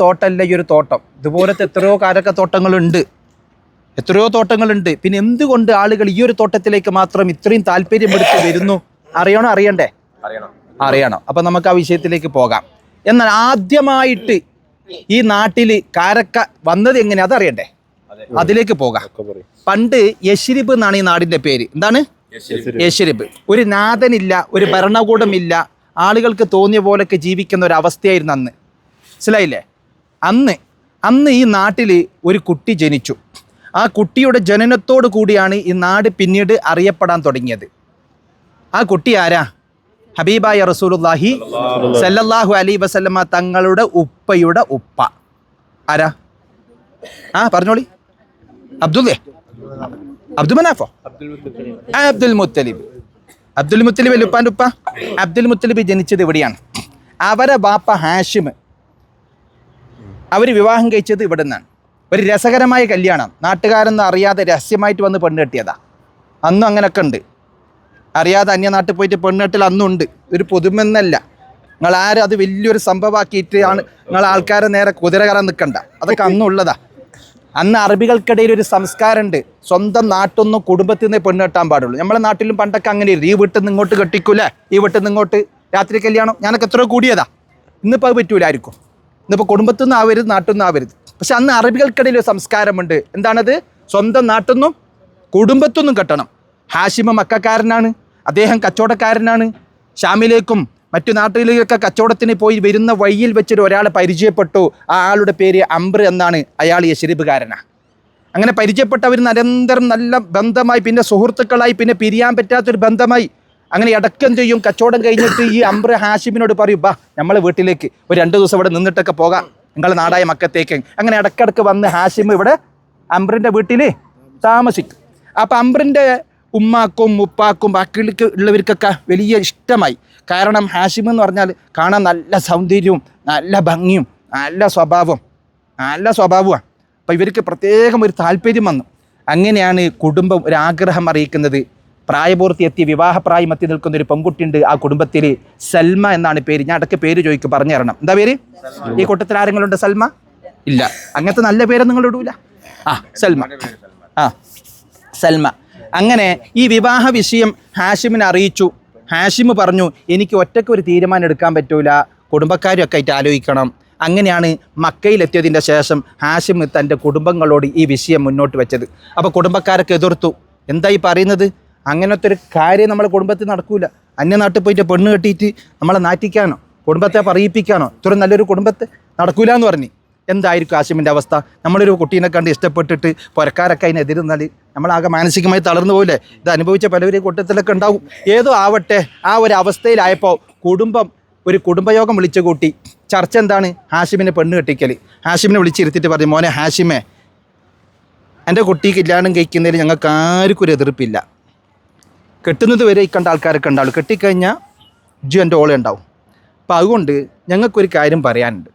തോട്ടമല്ല ഈ ഒരു തോട്ടം. ഇതുപോലത്തെ എത്രയോ കാരക്ക തോട്ടങ്ങളുണ്ട്. എത്രയോ തോട്ടങ്ങളുണ്ട്. പിന്നെ എന്തുകൊണ്ട് ആളുകൾ ഈ ഒരു തോട്ടത്തിലേക്ക് മാത്രം ഇത്രയും താല്പര്യമെടുത്ത് വരുന്നു? അറിയണോ? അറിയണ്ടേ? അറിയണം. അപ്പം നമുക്ക് ആ വിഷയത്തിലേക്ക് പോകാം. എന്നാൽ ആദ്യമായിട്ട് ഈ നാട്ടിൽ കാരക്ക വന്നത് എങ്ങനെ അതറിയണ്ടേ അതെ. അതിലേക്ക് പോകാം. പണ്ട് യശ്രിബ് എന്നാണ് ഈ നാടിന്റെ പേര്. എന്താണ്? യശ്രിബ്. ഒരു നാഥനില്ല ഒരു ഭരണകൂടമില്ല. ആളുകൾക്ക് തോന്നിയ പോലൊക്കെ ജീവിക്കുന്ന ഒരു അവസ്ഥയായിരുന്നു അന്ന്. മനസ്സിലായില്ലേ? അന്ന് അന്ന് ഈ നാട്ടിൽ ഒരു കുട്ടി ജനിച്ചു. ആ കുട്ടിയുടെ ജനനത്തോടു കൂടിയാണ് ഈ നാട് പിന്നീട് അറിയപ്പെടാൻ തുടങ്ങിയത്. ആ കുട്ടി ആരാ? ഹബീബായ റസൂലുല്ലാഹി സല്ലല്ലാഹു അലൈ വസല്ലമ തങ്ങളുടെ ഉപ്പയുടെ ഉപ്പ. ആരാ? ആ പറഞ്ഞോളി. അബ്ദുല്ലേ? അബ്ദുൽ മനാഫോ? അബ്ദുൽ മുത്തലിബ്. അബ്ദുൽ മുത്തലിബ് അല്ലേ ഉപ്പാന്റെ ഉപ്പ? അബ്ദുൽ മുത്തലിബ് ജനിച്ചത് എവിടെയാണ്? അവരെ ബാപ്പ ഹാഷിം അവർ വിവാഹം കഴിച്ചത് ഇവിടെ നിന്നാണ് ഒരു രസകരമായ കല്യാണം. നാട്ടുകാരൊന്നും അറിയാതെ രഹസ്യമായിട്ട് വന്ന് പെണ്ണ് കെട്ടിയതാ. അന്നും അങ്ങനെയൊക്കെ ഉണ്ട്. അറിയാതെ അന്യനാട്ടിൽ പോയിട്ട് പെണ്ണ് കെട്ടൽ അന്നും ഉണ്ട്. ഒരു പുതുമെന്നല്ല. നിങ്ങൾ ആരും അത് വലിയൊരു സംഭവമാക്കിയിട്ട് ആണ് നിങ്ങൾ ആൾക്കാരെ നേരെ കുതിര കയറാൻ നിൽക്കണ്ട. അതൊക്കെ അന്നും ഉള്ളതാ. അന്ന് അറബികൾക്കിടയിൽ ഒരു സംസ്കാരമുണ്ട്. സ്വന്തം നാട്ടൊന്നും കുടുംബത്തിൽ നിന്നേ പെണ്ണ് കെട്ടാൻ പാടുള്ളൂ. നമ്മളെ നാട്ടിലും പണ്ടൊക്കെ അങ്ങനെ ഈ വീട്ടിൽ നിന്ന് ഇങ്ങോട്ട് കെട്ടിക്കൂലേ? ഈ വീട്ടിൽ നിന്ന് ഇങ്ങോട്ട് രാത്രി കല്യാണം ഞാനൊക്കെ എത്രയോ കൂടിയതാ. ഇന്നിപ്പോൾ അത് പറ്റൂലായിരിക്കും. ഇന്നിപ്പോൾ കുടുംബത്തു നിന്ന് ആവരുത് നാട്ടിൽ നിന്ന് ആവരുത്. പക്ഷെ അന്ന് അറബികൾക്കിടയിൽ ഒരു സംസ്കാരമുണ്ട്. എന്താണത്? സ്വന്തം നാട്ടിൽ നിന്നും കുടുംബത്തിൽ നിന്നും കെട്ടണം. ഹാഷിമ മക്കാരനാണ് അദ്ദേഹം കച്ചവടക്കാരനാണ്. ഷാമിലേക്കും മറ്റു നാട്ടിലേക്കൊക്കെ കച്ചവടത്തിന് പോയി വരുന്ന വഴിയിൽ വെച്ചൊരു ഒരാളെ പരിചയപ്പെട്ടു. ആ ആളുടെ പേര് അംബ്ര എന്നാണ്. അയാൾ യശരിബുകാരനാണ് അങ്ങനെ പരിചയപ്പെട്ടവർ നിരന്തരം നല്ല ബന്ധമായി പിന്നെ സുഹൃത്തുക്കളായി പിന്നെ പിരിയാൻ പറ്റാത്തൊരു ബന്ധമായി അങ്ങനെ ഇടക്കം ചെയ്യും കച്ചവടം കഴിഞ്ഞിട്ട് ഈ അംബ്ര ഹാഷിമിനോട് പറയും ബാ നമ്മളെ വീട്ടിലേക്ക് ഒരു രണ്ട് ദിവസം ഇവിടെ നിന്നിട്ടൊക്കെ പോകാം. നിങ്ങളെ നാടായ മക്കത്തേക്ക്. അങ്ങനെ ഇടക്കിടക്ക് വന്ന് ഹാഷിം ഇവിടെ അംബ്രിന്റെ വീട്ടിൽ താമസിക്കും. അപ്പം അംബ്രിന്റെ ഉമ്മാക്കും ഉപ്പാക്കും ബാക്കിയിലേക്ക് ഉള്ളവർക്കൊക്കെ വലിയ ഇഷ്ടമായി. കാരണം ഹാഷിം എന്ന് പറഞ്ഞാൽ കാണാൻ നല്ല സൗന്ദര്യവും നല്ല ഭംഗിയും നല്ല സ്വഭാവം നല്ല സ്വഭാവമാണ് അപ്പോൾ ഇവർക്ക് പ്രത്യേകം ഒരു താല്പര്യം വന്നു. അങ്ങനെയാണ് കുടുംബം ഒരാഗ്രഹം അറിയിക്കുന്നത്. പ്രായപൂർത്തി എത്തി വിവാഹപ്രായം എത്തി നിൽക്കുന്ന ഒരു പെൺകുട്ടിയുണ്ട് ആ കുടുംബത്തിൽ സൽമ എന്നാണ് പേര്. ഞാൻ ഇടയ്ക്ക് പേര് ചോദിക്കും പറഞ്ഞു തരണം. എന്താ പേര്? ഈ കൂട്ടത്തിൽ ആരെങ്കിലും സൽമ? ഇല്ല. അങ്ങനത്തെ നല്ല പേരൊന്നും നിങ്ങൾ ഇടൂല. ആ സൽമ. ആ സൽമ. അങ്ങനെ ഈ വിവാഹ വിഷയം ഹാഷിമിനെ അറിയിച്ചു. ഹാഷിം പറഞ്ഞു എനിക്ക് ഒറ്റയ്ക്ക് ഒരു തീരുമാനം എടുക്കാൻ പറ്റൂല. കുടുംബക്കാരൊക്കെ ആയിട്ട് ആലോചിക്കണം. അങ്ങനെയാണ് മക്കയിലെത്തിയതിന്റെ ശേഷം ഹാഷിം തന്റെ കുടുംബങ്ങളോട് ഈ വിഷയം മുന്നോട്ട് വെച്ചത്. അപ്പോൾ കുടുംബക്കാരൊക്കെ എതിർത്തു. എന്തായി പറയുന്നത്? അങ്ങനത്തെ ഒരു കാര്യം നമ്മളെ കുടുംബത്തിൽ നടക്കൂല. അന്യനാട്ടിൽ പോയിട്ട് പെണ്ണ് കെട്ടിയിട്ട് നമ്മളെ നാറ്റിക്കാനോ കുടുംബത്തെ പറയിപ്പിക്കാനോ ഇത്ര നല്ലൊരു കുടുംബത്തെ നടക്കൂല എന്ന് പറഞ്ഞു. എന്തായിരിക്കും ആശിമിന്റെ അവസ്ഥ? നമ്മളൊരു കുട്ടീനെ കണ്ട് ഇഷ്ടപ്പെട്ടിട്ട് പുരക്കാരൊക്കെ അതിനെതിരെ നിന്നാൽ നമ്മളാകെ മാനസികമായി തളർന്നു പോലെ ഇത് അനുഭവിച്ച പലവരും കൂട്ടത്തിലൊക്കെ ഉണ്ടാവും. ഏതോ ആവട്ടെ ആ ഒരു അവസ്ഥയിലായപ്പോൾ കുടുംബം ഒരു കുടുംബയോഗം വിളിച്ചു കൂട്ടി. ചർച്ച എന്താണ്? ഹാഷിമിനെ പെണ്ണ് കെട്ടിക്കൽ ഹാഷിമിനെ വിളിച്ചിരുത്തിയിട്ട് പറഞ്ഞു മോനെ ഹാഷിമേ എന്റെ കുട്ടിക്ക് കല്യാണം കഴിക്കുന്നതിൽ ഞങ്ങൾക്ക് ആർക്കും ഒരു എതിർപ്പില്ല. കെട്ടുന്നത് വരെ ഈ കണ്ട ആൾക്കാരൊക്കെ ഉണ്ടാവും കെട്ടിക്കഴിഞ്ഞാൽ ജു എന്റെ ഓളെ ഉണ്ടാവും. അപ്പം അതുകൊണ്ട് ഞങ്ങൾക്കൊരു കാര്യം പറയാനുണ്ട്.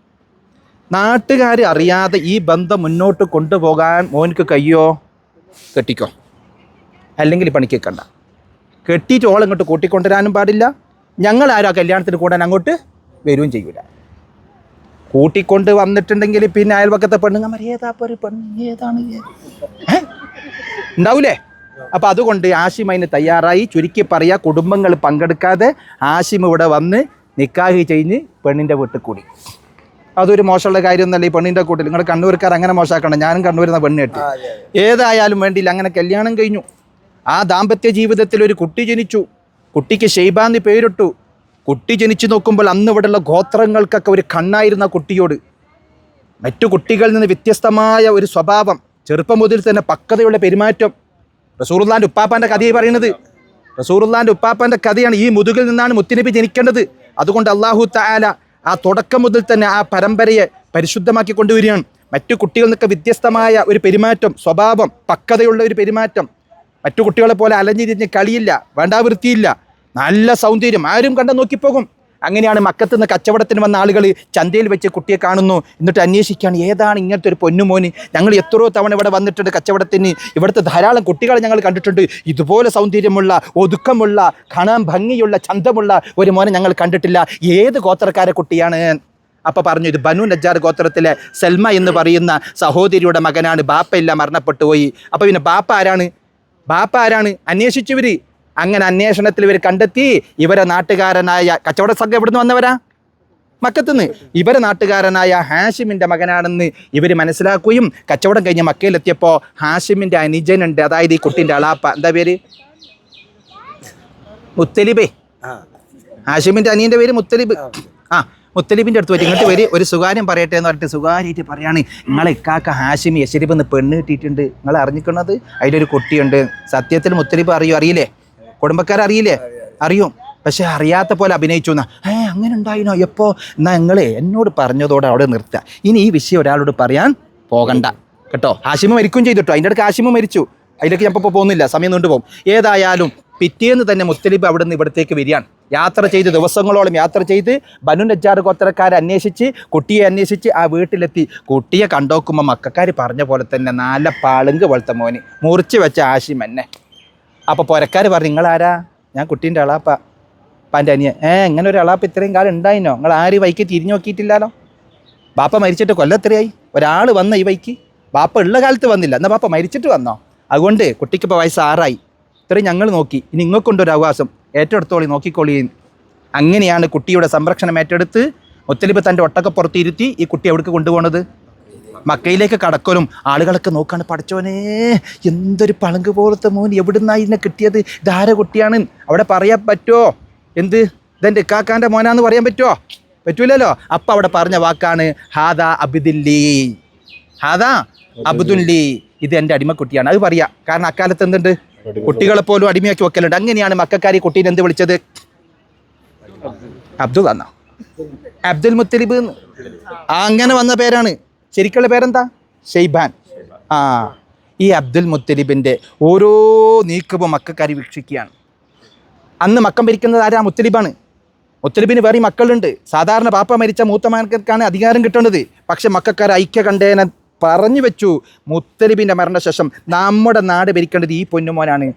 നാട്ടുകാർ അറിയാതെ ഈ ബന്ധം മുന്നോട്ട് കൊണ്ടുപോകാൻ മോനിക്ക് കയ്യോ കെട്ടിക്കോ. അല്ലെങ്കിൽ പണിക്ക് കണ്ട കെട്ടിയിട്ട് ഓൾ ഇങ്ങോട്ട് കൂട്ടിക്കൊണ്ടുവരാനും പാടില്ല. ഞങ്ങൾ ആരും ആ കല്യാണത്തിന് കൂടാൻ അങ്ങോട്ട് വരികയും ചെയ്യൂല. കൂട്ടിക്കൊണ്ട് വന്നിട്ടുണ്ടെങ്കിൽ പിന്നെ അയൽപക്കത്തെ പെണ്ണുങ്ങന്മാർ ഏതാ ഒരു പെണ്ണ്? ഏതാണ്? ഉണ്ടാവൂലേ? അപ്പം അതുകൊണ്ട് ആഷിം അതിന് തയ്യാറായി. ചുരുക്കി പറയാ കുടുംബങ്ങൾ പങ്കെടുക്കാതെ ആഷിം ഇവിടെ വന്ന് നിക്കാഹി ചെയ്ഞ്ഞ് പെണ്ണിന്റെ വീട്ടിൽ കൂടി. അതൊരു മോശമുള്ള കാര്യമൊന്നുമല്ല ഈ പെണ്ണിന്റെ കൂട്ടിൽ. നിങ്ങൾ കണ്ണൂർക്കാർ അങ്ങനെ മോശമാക്കണം. ഞാനും കണ്ണൂരുന്ന പെണ്ണ് കെട്ടി. ഏതായാലും വേണ്ടിയില്ല. അങ്ങനെ കല്യാണം കഴിഞ്ഞു. ആ ദാമ്പത്യ ജീവിതത്തിൽ ഒരു കുട്ടി ജനിച്ചു. കുട്ടിക്ക് ഷെയ്ബാന്ന് പേരിട്ടു. കുട്ടി ജനിച്ചു നോക്കുമ്പോൾ അന്ന് ഇവിടെയുള്ള ഗോത്രങ്ങൾക്കൊക്കെ ഒരു കണ്ണായിരുന്ന കുട്ടിയോട്. മറ്റു കുട്ടികളിൽ നിന്ന് വ്യത്യസ്തമായ ഒരു സ്വഭാവം. ചെറുപ്പം മുതൽ തന്നെ പക്വതയുള്ള പെരുമാറ്റം. റസൂറുല്ലാന്റെ ഉപ്പാപ്പാന്റെ കഥയായി പറയുന്നത്. റസൂറുല്ലാന്റെ ഉപ്പാപ്പാന്റെ കഥയാണ് ഈ മുതുകിൽ നിന്നാണ് മുത്തുനബി ജനിക്കേണ്ടത്. അതുകൊണ്ട് അള്ളാഹു താല ആ തുടക്കം മുതൽ തന്നെ ആ പരമ്പരയെ പരിശുദ്ധമാക്കി കൊണ്ടുവരികയാണ്. മറ്റു കുട്ടികളിൽ നിന്നൊക്കെ വ്യത്യസ്തമായ ഒരു പെരുമാറ്റം സ്വഭാവം പക്വതയുള്ള ഒരു പെരുമാറ്റം. മറ്റു കുട്ടികളെ പോലെ അലഞ്ഞിരിഞ്ഞ് കളിയില്ല വേണ്ടാവൃത്തിയില്ല നല്ല സൗന്ദര്യം ആരും കണ്ട നോക്കിപ്പോകും. അങ്ങനെയാണ് മക്കത്ത് നിന്ന് കച്ചവടത്തിന് വന്ന ആളുകൾ ചന്തയിൽ വെച്ച് കുട്ടിയെ കാണുന്നു. എന്നിട്ട് അന്വേഷിക്കുകയാണ് ഏതാണ് ഇങ്ങനത്തെ ഒരു പൊന്നുമോന്? ഞങ്ങൾ എത്രയോ തവണ ഇവിടെ വന്നിട്ടുണ്ട് കച്ചവടത്തിന്. ഇവിടുത്തെ ധാരാളം കുട്ടികളെ ഞങ്ങൾ കണ്ടിട്ടുണ്ട്. ഇതുപോലെ സൗന്ദര്യമുള്ള ഒതുക്കമുള്ള കാണാൻ ഭംഗിയുള്ള ചന്തമുള്ള ഒരു മോനെ ഞങ്ങൾ കണ്ടിട്ടില്ല. ഏത് ഗോത്രക്കാരെ കുട്ടിയാണ്? അപ്പോൾ പറഞ്ഞു ഇത് ബനു നജ്ജാർ ഗോത്രത്തിലെ സെൽമ എന്ന് പറയുന്ന സഹോദരിയുടെ മകനാണ്. ബാപ്പ എല്ലാം മരണപ്പെട്ടു പോയി. അപ്പോൾ പിന്നെ ബാപ്പ ആരാണ്? ബാപ്പ ആരാണ്? അന്വേഷിച്ചവര് അങ്ങനെ അന്വേഷണത്തിൽ ഇവർ കണ്ടെത്തി ഇവരെ നാട്ടുകാരനായ കച്ചവട സംഘം എവിടുന്ന് വന്നവരാ? മക്കത്തുനിന്ന്. ഇവരെ നാട്ടുകാരനായ ഹാഷിമിന്റെ മകനാണെന്ന് ഇവർ മനസ്സിലാക്കുകയും കച്ചവടം കഴിഞ്ഞ് മക്കയിലെത്തിയപ്പോൾ ഹാഷിമിന്റെ അനുജനുണ്ട്. അതായത് ഈ കുട്ടിന്റെ അളാപ്പ. എന്താ പേര്? മുത്തലിബേ. ഹാഷിമിന്റെ അനിയന്റെ പേര് മുത്തലിബ്. ആ മുത്തലിബിന്റെ അടുത്ത് വരും. ഇങ്ങോട്ട് വരി. ഒരു സുകാര്യം പറയട്ടെ എന്ന് പറഞ്ഞിട്ട് സുകാര്യമായിട്ട് പറയാണ്. നിങ്ങളെ ഇക്കാക്ക ഹാഷിമി യശരിബ് എന്ന് പെണ്ണ് കിട്ടിയിട്ടുണ്ട്. നിങ്ങൾ അറിഞ്ഞിക്കണത് അതിലൊരു കുട്ടിയുണ്ട്. സത്യത്തിൽ മുത്തലിബ് അറിയോ? അറിയില്ലേ? കുടുംബക്കാരറിയില്ലേ? അറിയും പക്ഷെ അറിയാത്ത പോലെ അഭിനയിച്ചു എന്നാ ഏ അങ്ങനെ ഉണ്ടായിനോ? എപ്പോ? എന്നാ നിങ്ങളെ എന്നോട് പറഞ്ഞതോടെ അവിടെ നിർത്തുക. ഇനി ഈ വിഷയം ഒരാളോട് പറയാൻ പോകണ്ട. കേട്ടോ? ഹാഷിമ മരിക്കും ചെയ്തിട്ടോ? അതിന്റെ അടുത്ത് ഹാഷിമ മരിച്ചു. അതിലേക്ക് ഞാൻ ഇപ്പോൾ പോകുന്നില്ല. സമയം നീണ്ടു പോകും. ഏതായാലും പിറ്റേന്ന് തന്നെ മുത്തലിബ് അവിടെ നിന്ന് ഇവിടത്തേക്ക് വരികയാണ്. യാത്ര ചെയ്ത് ദിവസങ്ങളോളം യാത്ര ചെയ്ത് ബനു നജ്ജാർ ഗോത്രക്കാരെ അന്വേഷിച്ച് കുട്ടിയെ അന്വേഷിച്ച് ആ വീട്ടിലെത്തി. കുട്ടിയെ കണ്ടോക്കുമ്പോൾ മക്കാർ പറഞ്ഞ പോലെ തന്നെ നല്ല പാളുങ്ക് പോലത്തെ മോന്. മുറിച്ച് വെച്ച ആശിം എന്നെ അപ്പോൾ പുരക്കാർ പറഞ്ഞു ആരാ ഞാൻ കുട്ടീന്റെ അളാപ്പ പാന്റെ അനിയ ഏ ഇങ്ങനെ ഒരു അളാപ്പ ഇത്രയും കാലം ഉണ്ടായിനോ? നിങ്ങൾ ആര് വൈക്ക് തിരിഞ്ഞു നോക്കിയിട്ടില്ലല്ലോ? ബാപ്പ മരിച്ചിട്ട് കൊല്ലത്രയായി ഒരാൾ വന്ന ഈ വൈക്ക് ബാപ്പ ഉള്ള കാലത്ത് വന്നില്ല. എന്നാൽ ബാപ്പ മരിച്ചിട്ട് വന്നോ? അതുകൊണ്ട് കുട്ടിക്ക് ഇപ്പോൾ വയസ്സ് ആറായി. ഇത്രയും ഞങ്ങൾ നോക്കി. ഇനി ഇങ്ങൾക്കൊണ്ടൊരു അവകാശം ഏറ്റെടുത്തോളി നോക്കിക്കോളി. അങ്ങനെയാണ് കുട്ടിയുടെ സംരക്ഷണം ഏറ്റെടുത്ത് ഒത്തലിപ്പ് തന്റെ ഒട്ടൊക്കെ പുറത്തിരുത്തി ഈ കുട്ടി എവിടേക്ക് കൊണ്ടുപോകണത് മക്കയിലേക്ക് കടക്കലും. ആളുകളൊക്കെ നോക്കാണ് പഠിച്ചോനെ എന്തൊരു പളങ്ക് പോലത്തെ മോൻ എവിടുന്നാ ഇതിനെ കിട്ടിയത്? ഇതാര കുട്ടിയാണ്? അവിടെ പറയാൻ പറ്റുമോ എന്ത്? ഇതെന്റെ ഇക്കാക്കാന്റെ മോനാന്ന് പറയാൻ പറ്റുമോ പറ്റൂലല്ലോ. അപ്പം അവിടെ പറഞ്ഞ വാക്കാണ് ഹാദാ അബിദില്ലി. ഹാദാ അബ്ദുല്ലി. ഇത് എന്റെ അടിമക്കുട്ടിയാണ്. അത് പറയാം. കാരണം അക്കാലത്ത് എന്തുണ്ട്? കുട്ടികളെ പോലും അടിമയാക്കി വെക്കലുണ്ട്. അങ്ങനെയാണ് മക്കാരി കുട്ടീനെ എന്ത് വിളിച്ചത്? അബ്ദുൽ അന്ന അബ്ദുൽ മുത്തലിബ്. അങ്ങനെ വന്ന പേരാണ്. ശരിക്കുള്ള പേരെന്താ? ഷെയ്ബാൻ. ആ ഈ അബ്ദുൽ മുത്തലിബിന്റെ ഓരോ നീക്കവും മക്കാരി വീക്ഷിക്കുകയാണ്. അന്ന് മക്കം ഭരിക്കുന്നത് ആരാ? മുത്തലിബാണ്. മുത്തലിബിന് വേറെ മക്കളുണ്ട്. സാധാരണ പാപ്പ മരിച്ച മൂത്തമാർക്കാണ് അധികാരം കിട്ടേണ്ടത് പക്ഷെ മക്കാർ ഐക്യ കണ്ടേന പറഞ്ഞു വെച്ചു മുത്തലിബിന്റെ മരണശേഷം നമ്മുടെ നാട് ഭരിക്കേണ്ടത് ഈ പൊന്നുമോനാണ്.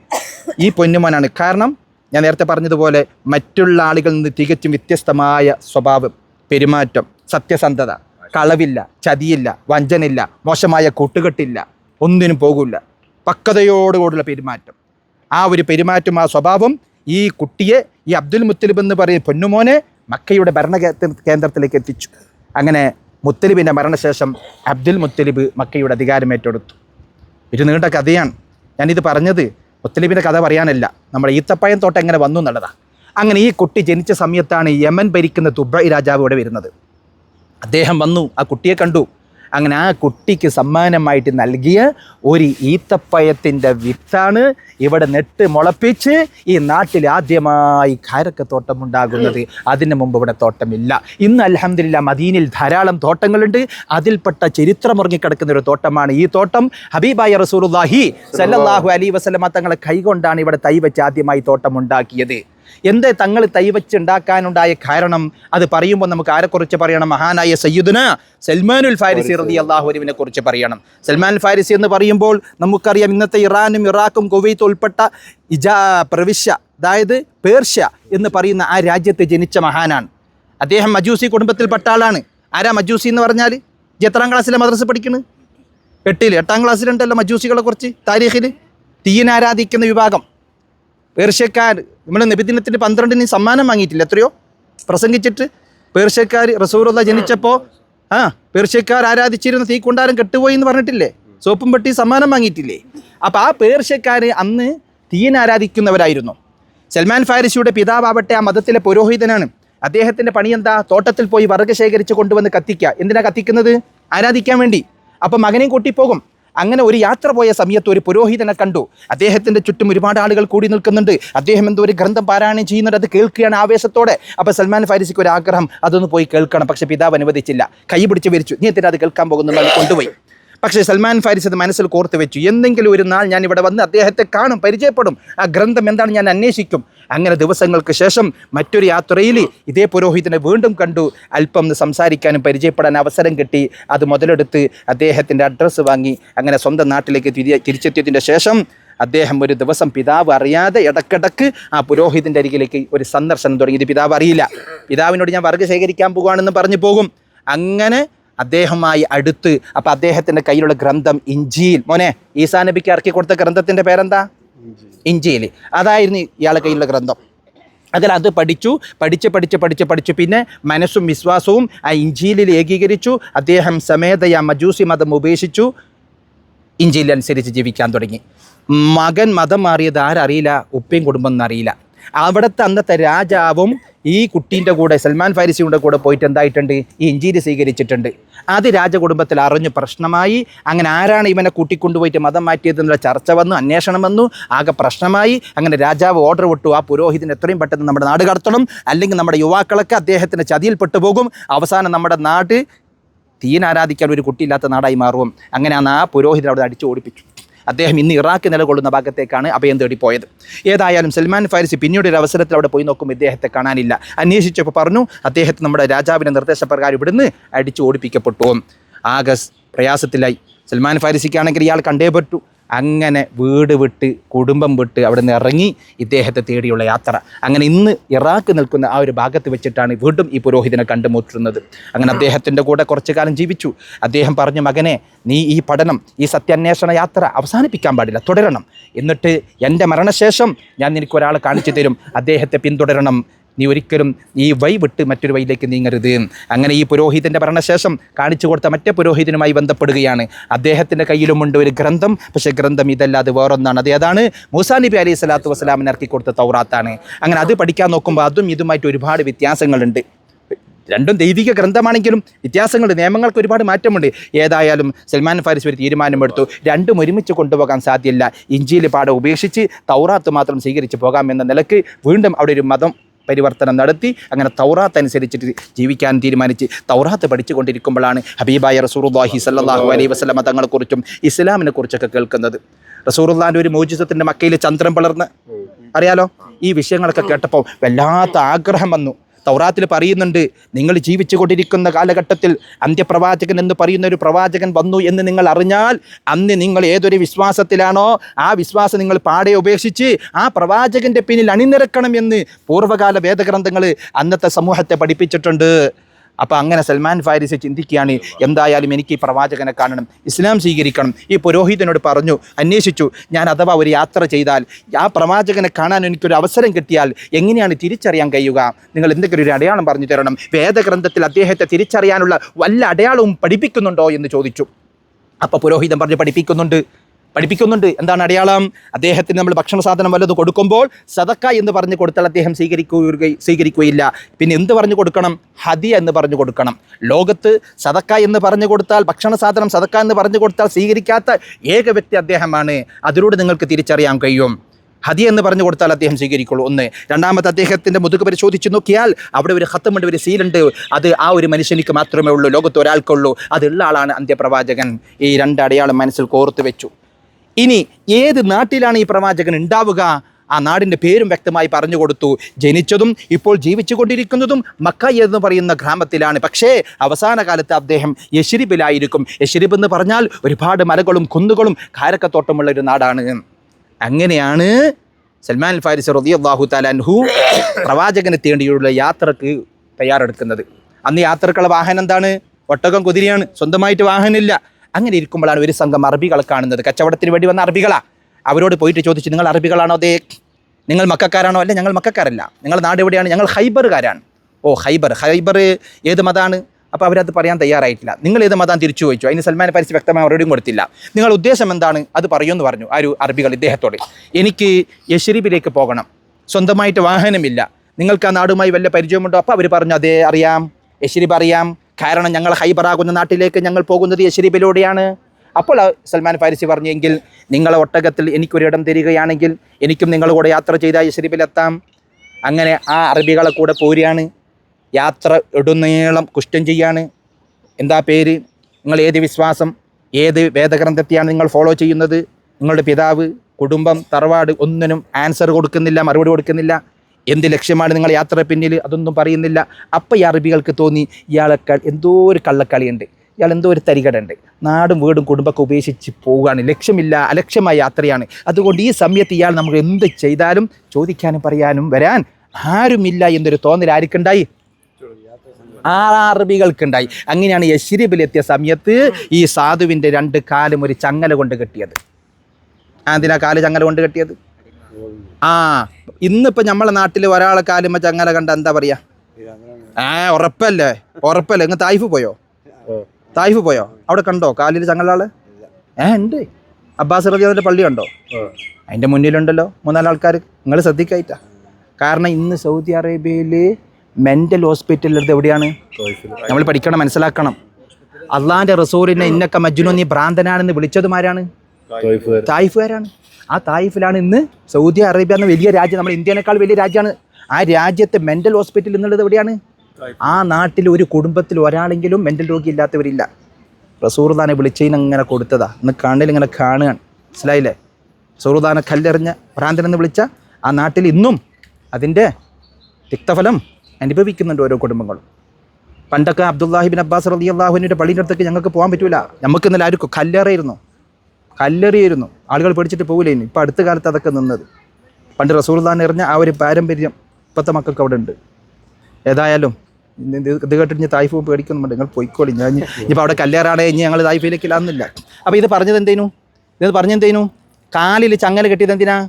ഈ പൊന്നുമോനാണ്. കാരണം ഞാൻ നേരത്തെ പറഞ്ഞതുപോലെ മറ്റുള്ള ആളുകളിൽ നിന്ന് തികച്ചും വ്യത്യസ്തമായ സ്വഭാവം പെരുമാറ്റം സത്യസന്ധത. കളവില്ല ചതിയില്ല വഞ്ചനില്ല മോശമായ കൂട്ടുകെട്ടില്ല ഒന്നിനും പോകില്ല പക്വതയോടുകൂടിയുള്ള പെരുമാറ്റം. ആ ഒരു പെരുമാറ്റം ആ സ്വഭാവം ഈ കുട്ടിയെ ഈ അബ്ദുൽ മുത്തലിബ് എന്ന് പറയുന്ന പൊന്നുമോനെ മക്കയുടെ ഭരണ കേന്ദ്രത്തിലേക്ക് എത്തിച്ചു. അങ്ങനെ മുത്തലിബിന്റെ മരണശേഷം അബ്ദുൽ മുത്തലിബ് മക്കയുടെ അധികാരം ഏറ്റെടുത്തു. ഒരു നീണ്ട കഥയാണ്. ഞാനിത് പറഞ്ഞത് മുത്തലിബിന്റെ കഥ പറയാനല്ല. നമ്മുടെ ഈത്തപ്പയം തോട്ടം എങ്ങനെ വന്നു എന്നുള്ളതാണ് അങ്ങനെ ഈ കുട്ടി ജനിച്ച സമയത്താണ് യമൻ ഭരിക്കുന്ന തുബൈ രാജാവ് ഇവിടെ വരുന്നത്. അദ്ദേഹം വന്നു ആ കുട്ടിയെ കണ്ടു. അങ്ങനെ ആ കുട്ടിക്ക് സമ്മാനമായിട്ട് നൽകിയ ഒരു ഈത്തപ്പഴത്തിന്റെ വിത്താണ് ഇവിടെ നെട്ട് മുളപ്പിച്ച് ഈ നാട്ടിൽ ആദ്യമായി കാരക്കത്തോട്ടം ഉണ്ടാകുന്നത് അതിന് മുമ്പ് ഇവിടെ തോട്ടമില്ല. ഇന്ന് അലഹമില്ല മദീനിൽ ധാരാളം തോട്ടങ്ങളുണ്ട്. അതിൽപ്പെട്ട ചരിത്രമുറങ്ങിക്കിടക്കുന്ന ഒരു തോട്ടമാണ് ഈ തോട്ടം. ഹബീബായ റസൂലുള്ളാഹി സല്ലാഹു അലി വസല്ലമ തങ്ങളെ കൈകൊണ്ടാണ് ഇവിടെ തൈ വെച്ച് ആദ്യമായി തോട്ടം ഉണ്ടാക്കിയത് എന്തേ തങ്ങൾ തൈ വെച്ചുണ്ടാക്കാനുണ്ടായ കാരണം? അത് പറയുമ്പോൾ നമുക്ക് ആരെക്കുറിച്ച് പറയണം? മഹാനായ സയ്യിദുന സൽമാനുൽ ഫാരിസി റതി അള്ളാഹുരുവിനെ കുറിച്ച് പറയണം. സൽമാൻ ഫാരിസി എന്ന് പറയുമ്പോൾ നമുക്കറിയാം ഇന്നത്തെ ഇറാനും ഇറാഖും കുവൈത്തും ഉൾപ്പെട്ട ഇജാ പ്രവിശ്യ അതായത് പേർഷ്യ എന്ന് പറയുന്ന ആ രാജ്യത്ത് ജനിച്ച മഹാനാണ്. അദ്ദേഹം മജൂസി കുടുംബത്തിൽപ്പെട്ട ആളാണ്. ആരാ മജൂസി എന്ന് പറഞ്ഞാൽ എത്രാം ക്ലാസ്സിലെ മദ്രസ പഠിക്കണ്? എട്ടിൽ എട്ടാം ക്ലാസ്സിലുണ്ടല്ലോ മജൂസികളെ കുറിച്ച് താരീഖിൽ തീയനാരാധിക്കുന്ന വിഭാഗം. പേർഷ്യക്കാർ നമ്മുടെ നബിദിനത്തിന്റെ പന്ത്രണ്ടിന് സമ്മാനം വാങ്ങിയിട്ടില്ല? എത്രയോ? പ്രസംഗിച്ചിട്ട് പേർഷ്യക്കാർ റസൂറുള്ള ജനിച്ചപ്പോൾ ആ പേർഷ്യക്കാർ ആരാധിച്ചിരുന്ന തീ കൊണ്ടാരം കെട്ടുപോയി എന്ന് പറഞ്ഞിട്ടില്ലേ? സോപ്പും പെട്ടി സമ്മാനം വാങ്ങിയിട്ടില്ലേ? അപ്പോൾ ആ പേർഷ്യക്കാർ അന്ന് തീയൻ ആരാധിക്കുന്നവരായിരുന്നു. സൽമാൻ ഫാരിസിയുടെ പിതാവാവട്ടെ ആ മതത്തിലെ പുരോഹിതനാണ്. അദ്ദേഹത്തിന്റെ പണി എന്താ? തോട്ടത്തിൽ പോയി വർഗ ശേഖരിച്ച് കൊണ്ടുവന്ന് കത്തിക്കുക എന്തിനാ കത്തിക്കുന്നത്? ആരാധിക്കാൻ വേണ്ടി. അപ്പം മകനെയും കൂട്ടിപ്പോകും. അങ്ങനെ ഒരു യാത്ര പോയ സമയത്ത് ഒരു പുരോഹിതനെ കണ്ടു. അദ്ദേഹത്തിന്റെ ചുറ്റും ഒരുപാട് ആളുകൾ കൂടി നിൽക്കുന്നുണ്ട്. അദ്ദേഹം എന്തോ ഒരു ഗ്രന്ഥം പാരായണം ചെയ്യുന്നുണ്ട്. അത് കേൾക്കുകയാണ് ആവേശത്തോടെ. അപ്പോൾ സൽമാൻ ഫാരിസിക്ക് ഒരു ആഗ്രഹം അതൊന്ന് പോയി കേൾക്കണം. പക്ഷേ പിതാവ് അനുവദിച്ചില്ല. കൈ പിടിച്ച് വിരിച്ചു. നീ എന്തിനാ അത് കേൾക്കാൻ പോകുന്നു കൊണ്ടുപോയി. പക്ഷേ സൽമാൻ ഫാരിസ് അത് മനസ്സിൽ കോർത്ത് വെച്ചു. എന്തെങ്കിലും ഒരു നാൾ ഞാൻ ഇവിടെ വന്ന് അദ്ദേഹത്തെ കാണും പരിചയപ്പെടും. ആ ഗ്രന്ഥം എന്താണ് ഞാൻ അന്വേഷിക്കും. അങ്ങനെ ദിവസങ്ങൾക്ക് ശേഷം മറ്റൊരു യാത്രയിൽ ഇതേ പുരോഹിതനെ വീണ്ടും കണ്ടു. അല്പം സംസാരിക്കാനും പരിചയപ്പെടാൻ അവസരം കിട്ടി. അത് മുതലെടുത്ത് അദ്ദേഹത്തിന്റെ അഡ്രസ്സ് വാങ്ങി. അങ്ങനെ സ്വന്തം നാട്ടിലേക്ക് തിരി തിരിച്ചെത്തിയതിന്റെ ശേഷം അദ്ദേഹം ഒരു ദിവസം പിതാവ് അറിയാതെ ഇടക്കിടക്ക് ആ പുരോഹിതന്റെ അരികിലേക്ക് ഒരു സന്ദർശനം തുടങ്ങി. ഇത് പിതാവ് അറിയില്ല. പിതാവിനോട് ഞാൻ വർഗ ശേഖരിക്കാൻ പോകുകയാണെന്ന് പറഞ്ഞു പോകും. അങ്ങനെ അദ്ദേഹമായി അടുത്ത്. അപ്പം അദ്ദേഹത്തിന്റെ കയ്യിലുള്ള ഗ്രന്ഥം ഇഞ്ചിയിൽ. മോനെ ഈസാ നബിക്ക് ഇറക്കി കൊടുത്ത ഗ്രന്ഥത്തിന്റെ പേരെന്താ? ഇഞ്ചിയിൽ. അതായിരുന്നു ഇയാളെ കയ്യിലുള്ള ഗ്രന്ഥം. അതിൽ അത് പഠിച്ചു പഠിച്ച് പഠിച്ച് പഠിച്ച് പഠിച്ചു. പിന്നെ മനസ്സും വിശ്വാസവും ആ ഇഞ്ചിയിലിൽ ഏകീകരിച്ചു. അദ്ദേഹം സമേതയ മജൂസി മതം ഉപേക്ഷിച്ചു. ഇഞ്ചിയിൽ അനുസരിച്ച് ജീവിക്കാൻ തുടങ്ങി. മകൻ മതം മാറിയത് ആരറിയില്ല ഉപ്പയും കുടുംബം എന്നറിയില്ല. അവിടുത്തെ അന്നത്തെ രാജാവും ഈ കുട്ടീന്റെ കൂടെ സൽമാൻ ഫാരിസിയുടെ കൂടെ പോയിട്ട് എന്തായിട്ടുണ്ട്? ഈ ഇഞ്ചീരി സ്വീകരിച്ചിട്ടുണ്ട്. അത് രാജകുടുംബത്തിൽ അറിഞ്ഞു പ്രശ്നമായി. അങ്ങനെ ആരാണ് ഇവനെ കൂട്ടിക്കൊണ്ടുപോയിട്ട് മതം മാറ്റിയതെന്നുള്ള ചർച്ച വന്നു അന്വേഷണം വന്നു. ആകെ പ്രശ്നമായി. അങ്ങനെ രാജാവ് ഓർഡർ വിട്ടു. ആ പുരോഹിതനെ എത്രയും പെട്ടെന്ന് നമ്മുടെ നാട് കടത്തണം. അല്ലെങ്കിൽ നമ്മുടെ യുവാക്കളൊക്കെ അദ്ദേഹത്തിന്റെ ചതിയിൽപ്പെട്ടു പോകും അവസാനം നമ്മുടെ നാട് തീൻ ആരാധിക്കാൻ ഒരു കുട്ടിയില്ലാത്ത നാടായി മാറും. അങ്ങനെ ആ പുരോഹിതൻ അവിടെ അടിച്ചു ഓടിപ്പിച്ചു അദ്ദേഹം ഇന്ന് ഇറാഖ് നിലകൊള്ളുന്ന ഭാഗത്തേക്കാണ് അഭയം തേടി പോയത് ഏതായാലും സൽമാൻ ഫാരിസി പിന്നീട് ഒരു അവസരത്തിൽ അവിടെ പോയി നോക്കും ഇദ്ദേഹത്തെ കാണാനില്ല. അന്വേഷിച്ചപ്പോൾ പറഞ്ഞു അദ്ദേഹത്തെ നമ്മുടെ രാജാവിന്റെ നിർദ്ദേശപ്രകാരം ഇവിടുന്ന് അടിച്ചു ഓടിപ്പിക്കപ്പെട്ടു. ആകെ പ്രയാസത്തിലായി. സൽമാൻ ഫാരിസിക്കാണെങ്കിൽ ഇയാൾ കണ്ടേ പറ്റൂ അങ്ങനെ വീട് വിട്ട് കുടുംബം വിട്ട് അവിടെ നിന്ന് ഇറങ്ങി ഇദ്ദേഹത്തെ തേടിയുള്ള യാത്ര. അങ്ങനെ ഇന്ന് ഇറാഖ് നിൽക്കുന്ന ആ ഒരു ഭാഗത്ത് വെച്ചിട്ടാണ് വീണ്ടും ഈ പുരോഹിതനെ കണ്ടുമുട്ടുന്നത്. അങ്ങനെ അദ്ദേഹത്തിന്റെ കൂടെ കുറച്ചു കാലം ജീവിച്ചു. അദ്ദേഹം പറഞ്ഞു മകനെ നീ ഈ പഠനം ഈ സത്യാന്വേഷണ യാത്ര അവസാനിപ്പിക്കാൻ പാടില്ല തുടരണം. എന്നിട്ട് എന്റെ മരണശേഷം ഞാൻ നിനക്ക് ഒരാളെ കാണിച്ചു തരും. അദ്ദേഹത്തെ പിന്തുടരണം. നീ ഒരിക്കലും ഈ വൈ വിട്ട് മറ്റൊരു വഴിയിലേക്ക് നീങ്ങരുത്. അങ്ങനെ ഈ പുരോഹിതന്റെ ഭരണശേഷം കാണിച്ചു കൊടുത്ത മറ്റേ പുരോഹിതനുമായി ബന്ധപ്പെടുകയാണ്. അദ്ദേഹത്തിന്റെ കയ്യിലുമുണ്ട് ഒരു ഗ്രന്ഥം. പക്ഷേ ഗ്രന്ഥം ഇതല്ലാതെ വേറൊന്നാണ്. അത് ഏതാണ്? മൂസാ നബി അലൈഹി സ്വലാത്തു വസ്സലാമിന് ഇറക്കി കൊടുത്ത തൗറാത്താണ്. അങ്ങനെ അത് പഠിക്കാൻ നോക്കുമ്പോൾ അതും ഇതുമായിട്ട് ഒരുപാട് വ്യത്യാസങ്ങളുണ്ട്. രണ്ടും ദൈവിക ഗ്രന്ഥമാണെങ്കിലും വ്യത്യാസങ്ങൾ നിയമങ്ങൾക്ക് ഒരുപാട് മാറ്റമുണ്ട്. ഏതായാലും സൽമാൻ ഫാരിസ് ഒരു തീരുമാനമെടുത്തു. രണ്ടും ഒരുമിച്ച് കൊണ്ടുപോകാൻ സാധ്യമല്ല ഇഞ്ചിയിൽ പാഠം ഉപേക്ഷിച്ച് തൗറാത്ത് മാത്രം സ്വീകരിച്ച് പോകാമെന്ന നിലയ്ക്ക് വീണ്ടും അവിടെ ഒരു മതം പരിവർത്തനം നടത്തി. അങ്ങനെ തൗറാത്ത് അനുസരിച്ചിട്ട് ജീവിക്കാൻ തീരുമാനിച്ച് തൗറാത്ത് പഠിച്ചുകൊണ്ടിരിക്കുമ്പോഴാണ് ഹബീബായ റസൂറുല്ലാഹി സല്ലാഹു അലൈ വസ്ലമ തങ്ങളെക്കുറിച്ചും ഇസ്ലാമിനെ കുറിച്ചൊക്കെ കേൾക്കുന്നത്. റസൂറുല്ലാന്റെ ഒരു മോചിതത്തിന്റെ മക്കയിൽ ചന്ദ്രം പളർന്ന്. അറിയാലോ? ഈ വിഷയങ്ങളൊക്കെ കേട്ടപ്പോൾ വല്ലാത്ത ആഗ്രഹം വന്നു. തൗറാത്തിൽ പറയുന്നുണ്ട് നിങ്ങൾ ജീവിച്ചു കൊണ്ടിരിക്കുന്ന കാലഘട്ടത്തിൽ അന്ത്യപ്രവാചകൻ എന്ന് പറയുന്ന ഒരു പ്രവാചകൻ വന്നു എന്ന് നിങ്ങൾ അറിഞ്ഞാൽ അന്ന് നിങ്ങൾ ഏതൊരു വിശ്വാസത്തിലാണോ ആ വിശ്വാസം നിങ്ങൾ പാടെ ഉപേക്ഷിച്ച് ആ പ്രവാചകന്റെ പിന്നിൽ അണിനിരക്കണം എന്ന് പൂർവകാല വേദഗ്രന്ഥങ്ങൾ അന്നത്തെ സമൂഹത്തെ പഠിപ്പിച്ചിട്ടുണ്ട്. അപ്പോൾ അങ്ങനെ സൽമാൻ ഫാരിസ് ചിന്തിക്കുകയാണ് എന്തായാലും എനിക്ക് ഈ പ്രവാചകനെ കാണണം ഇസ്ലാം സ്വീകരിക്കണം. ഈ പുരോഹിതനോട് പറഞ്ഞു അന്വേഷിച്ചു ഞാൻ അഥവാ ഒരു യാത്ര ചെയ്താൽ ആ പ്രവാചകനെ കാണാൻ എനിക്കൊരു അവസരം കിട്ടിയാൽ എങ്ങനെയാണ് തിരിച്ചറിയാൻ കഴിയുക? നിങ്ങൾ എന്തെങ്കിലും ഒരു അടയാളം പറഞ്ഞു തരണം. വേദഗ്രന്ഥത്തിൽ അദ്ദേഹത്തെ തിരിച്ചറിയാനുള്ള വല്ല അടയാളവും പഠിപ്പിക്കുന്നുണ്ടോ എന്ന് ചോദിച്ചു. അപ്പോൾ പുരോഹിതൻ പറഞ്ഞ് പഠിപ്പിക്കുന്നുണ്ട്. പഠിപ്പിക്കുന്നുണ്ട്. എന്താണ് അടയാളം? അദ്ദേഹത്തിന് നമ്മൾ ഭക്ഷണ സാധനം വല്ലതും കൊടുക്കുമ്പോൾ സദക്ക എന്ന് പറഞ്ഞു കൊടുത്താൽ അദ്ദേഹം സ്വീകരിക്കുക സ്വീകരിക്കുകയില്ല. പിന്നെ എന്ത് പറഞ്ഞു കൊടുക്കണം? ഹദിയ എന്ന് പറഞ്ഞു കൊടുക്കണം. ലോകത്ത് സദക്ക എന്ന് പറഞ്ഞു കൊടുത്താൽ ഭക്ഷണ സാധനം സദക്ക എന്ന് പറഞ്ഞു കൊടുത്താൽ സ്വീകരിക്കാത്ത ഏക വ്യക്തി അദ്ദേഹമാണ്. അതിലൂടെ നിങ്ങൾക്ക് തിരിച്ചറിയാൻ കഴിയും. ഹതി എന്ന് പറഞ്ഞു കൊടുത്താൽ അദ്ദേഹം സ്വീകരിക്കുള്ളൂ. ഒന്ന്. രണ്ടാമത്തെ അദ്ദേഹത്തിന്റെ മുതുക് പരിശോധിച്ച് നോക്കിയാൽ അവിടെ ഒരു ഹത്തമുണ്ട് ഒരു സീലുണ്ട്. അത് ആ ഒരു മനുഷ്യനിക്ക് മാത്രമേ ഉള്ളൂ ലോകത്ത് ഒരാൾക്കുള്ളൂ. അതുള്ള ആളാണ് അന്ത്യപ്രവാചകൻ. ഈ രണ്ട് അടയാളം മനസ്സിൽ കോർത്ത് വെച്ചു. ഇനി ഏത് നാട്ടിലാണ് ഈ പ്രവാചകൻ ഉണ്ടാവുക? ആ നാടിന്റെ പേരും വ്യക്തമായി പറഞ്ഞു കൊടുത്തു. ജനിച്ചതും ഇപ്പോൾ ജീവിച്ചു കൊണ്ടിരിക്കുന്നതും മക്ക എന്ന് പറയുന്ന ഗ്രാമത്തിലാണ്. പക്ഷേ അവസാന കാലത്ത് അദ്ദേഹം യശരിബിലായിരിക്കും. യശരിബ് എന്ന് പറഞ്ഞാൽ ഒരുപാട് മലകളും കുന്നുകളും കാരക്കത്തോട്ടമുള്ള ഒരു നാടാണ്. അങ്ങനെയാണ് സൽമാൻ ഫാരിസ് അള്ളാഹു തലാൻഹു പ്രവാചകനെ തേണ്ടിയുള്ള യാത്രയ്ക്ക് തയ്യാറെടുക്കുന്നത്. അന്ന് യാത്രക്കുള്ള വാഹനം എന്താണ്? ഒട്ടകം കുതിരയാണ്. സ്വന്തമായിട്ട് വാഹനമില്ല. അങ്ങനെ ഇരിക്കുമ്പോഴാണ് ഒരു സംഘം അറബികളെ കാണുന്നത്. കച്ചവടത്തിന് വേണ്ടി വന്ന അറബികളാ. അവരോട് പോയിട്ട് ചോദിച്ചു നിങ്ങൾ അറബികളാണോ അതേ? നിങ്ങൾ മക്കാരാണോ അല്ല ഞങ്ങൾ മക്കാരല്ല നിങ്ങൾ നാട് എവിടെയാണ്? ഞങ്ങൾ ഹൈബറുകാരാണ്. ഓ ഹൈബർ. ഹൈബർ ഏത് മതമാണ് അപ്പോൾ അവരത് പറയാൻ തയ്യാറായിട്ടില്ല. നിങ്ങൾ ഏത് മതം തിരിച്ചു ചോദിച്ചു. അതിന് സൽമാൻ പരിസ്ഥിതി വ്യക്തമായി മറുപടിയും കൊടുത്തില്ല. നിങ്ങൾ ഉദ്ദേശം എന്താണ്? അത് പറയുമെന്ന് പറഞ്ഞു ആ ഒരു അറബികൾ ഇദ്ദേഹത്തോട്. എനിക്ക് യശ്രീബിലേക്ക് പോകണം. സ്വന്തമായിട്ട് വാഹനമില്ല. നിങ്ങൾക്ക് ആ നാടുമായി വല്ല പരിചയമുണ്ടോ? അപ്പോൾ അവർ പറഞ്ഞു അതേ അറിയാം. യശ്രീബ് അറിയാം. കാരണം ഞങ്ങൾ ഹൈബറാകുന്ന നാട്ടിലേക്ക് ഞങ്ങൾ പോകുന്നത് യശ്രീബിലൂടെയാണ്. അപ്പോൾ സൽമാൻ ഫാരിസി പറഞ്ഞെങ്കിൽ നിങ്ങളെ ഒട്ടകത്തിൽ എനിക്കൊരിടം തരികയാണെങ്കിൽ എനിക്കും നിങ്ങളുടെ കൂടെ യാത്ര ചെയ്താൽ യശ്രീബിലെത്താം. അങ്ങനെ ആ അറബികളെ കൂടെ പോരുകയാണ്. യാത്ര ഇടുന്നീളം കുഷ്ഠം ചെയ്യാണ്. എന്താ പേര്? നിങ്ങൾ ഏത് വിശ്വാസം? ഏത് വേദഗ്രന്ഥത്തെയാണ് നിങ്ങൾ ഫോളോ ചെയ്യുന്നത്? നിങ്ങളുടെ പിതാവ് കുടുംബം തറവാട് ഒന്നിനും ആൻസർ കൊടുക്കുന്നില്ല മറുപടി കൊടുക്കുന്നില്ല. എന്ത് ലക്ഷ്യമാണ് നിങ്ങൾ യാത്ര പിന്നിൽ? അതൊന്നും പറയുന്നില്ല. അപ്പം ഈ അറബികൾക്ക് തോന്നി ഇയാളെ എന്തോ ഒരു കള്ളക്കളിയുണ്ട്. ഇയാൾ എന്തോ ഒരു തരികടുണ്ട് നാടും വീടും കുടുംബമൊക്കെ ഉപേക്ഷിച്ച് പോവുകയാണ്. ലക്ഷ്യമില്ല അലക്ഷ്യമായ യാത്രയാണ്. അതുകൊണ്ട് ഈ സമയത്ത് ഇയാൾ നമ്മൾ എന്ത് ചെയ്താലും ചോദിക്കാനും പറയാനും വരാൻ ആരുമില്ല എന്നൊരു തോന്നൽ ആർക്കുണ്ടായി? ആ അറബികൾക്കുണ്ടായി. അങ്ങനെയാണ് യശ്രിബിലെത്തിയ സമയത്ത് ഈ സാധുവിന്റെ രണ്ട് കാലും ഒരു ചങ്ങല കൊണ്ട് കെട്ടിയത്. എന്തിനാ കാൽ ചങ്ങല കൊണ്ട് കെട്ടിയത്? ആ ഇന്നിപ്പോൾ നമ്മളെ നാട്ടിൽ ഒരാളെ കാലുമ്മ ചങ്ങല കണ്ട എന്താ പറയാ? ഏ ഉറപ്പല്ലേ? ഉറപ്പല്ലേ? ഇങ്ങ് തായ്ഫ് പോയോ? തായ്ഫ് പോയോ? അവിടെ കണ്ടോ? കാലിൽ ചങ്ങലാൾ? ഏ ഉണ്ട്. അബ്ബാസ് റബിയാദിന്റെ പള്ളി കണ്ടോ? അതിന്റെ മുന്നിലുണ്ടല്ലോ മൂന്നാൽ ആൾക്കാർ നിങ്ങൾ ശ്രദ്ധിക്കായിട്ടാ. കാരണം ഇന്ന് സൗദി അറേബ്യയിൽ ഹോസ്പിറ്റൽ എടുത്ത് എവിടെയാണ്? നമ്മൾ പഠിക്കണം മനസ്സിലാക്കണം. അള്ളാന്റെ റസൂലിനെ ഇന്നൊക്കെ മജ്നു നീ ഭ്രാന്തനാണെന്ന് വിളിച്ചതുമാരാണ് തായിഫുകാരാണ്. ആ തായിഫിലാണ് ഇന്ന് സൗദി അറേബ്യ എന്ന വലിയ രാജ്യം. നമ്മുടെ ഇന്ത്യനേക്കാൾ വലിയ രാജ്യമാണ്. ആ രാജ്യത്തെ മെന്റൽ ഹോസ്പിറ്റൽ എന്നുള്ളത് എവിടെയാണ്? ആ നാട്ടിൽ ഒരു കുടുംബത്തിൽ ഒരാളെങ്കിലും മെന്റൽ രോഗി ഇല്ലാത്തവരില്ല. റസൂർദാനെ വിളിച്ചതിന് അങ്ങനെ കൊടുത്തതാ. ഇന്ന് കണ്ണിൽ ഇങ്ങനെ കാണുകയാണ്. മനസ്സിലായില്ലേ? റസൂർദാനെ കല്ലെറിഞ്ഞ ഭ്രാന്തനെന്ന് വിളിച്ച ആ നാട്ടിൽ ഇന്നും അതിന്റെ തിക്തഫലം അനുഭവിക്കുന്നുണ്ട് ഓരോ കുടുംബങ്ങളും. പണ്ടൊക്കെ അബ്ദുല്ലാഹിബിൻ അബ്ബാസ് റലി അള്ളാഹുവിന്റെ പള്ളീന്റെ അടുത്തേക്ക് ഞങ്ങൾക്ക് പോകാൻ പറ്റില്ല നമുക്ക് ഇന്നലെ ആർക്കും കല്ലേറിയിരുന്നു കല്ലെറിയായിരുന്നു. ആളുകൾ പേടിച്ചിട്ട് പോകില്ലായിരുന്നു ഇപ്പം അടുത്ത കാലത്ത് അതൊക്കെ നിന്നത്. പണ്ട് റസൂൽദാൻ എറിഞ്ഞ ആ ഒരു പാരമ്പര്യം ഇപ്പോഴത്തെ മക്കൾക്ക് അവിടെ ഉണ്ട്. ഏതായാലും ഇത് കേട്ടിട്ട് തായ്ഫ് പേടിക്കുന്നുണ്ട്. നിങ്ങൾ പോയിക്കോളി. ഞാൻ ഇനി- ഇനിയിപ്പോൾ അവിടെ കല്ലേറാണേ ഇനി ഞങ്ങൾ തായ്ഫയിലേക്ക് ഇല്ലാന്നില്ല അപ്പോൾ ഇത് പറഞ്ഞത് എന്തേനു? ഇത് പറഞ്ഞെന്തേനു കാലിൽ ചങ്ങല കെട്ടിയത് എന്തിനാ?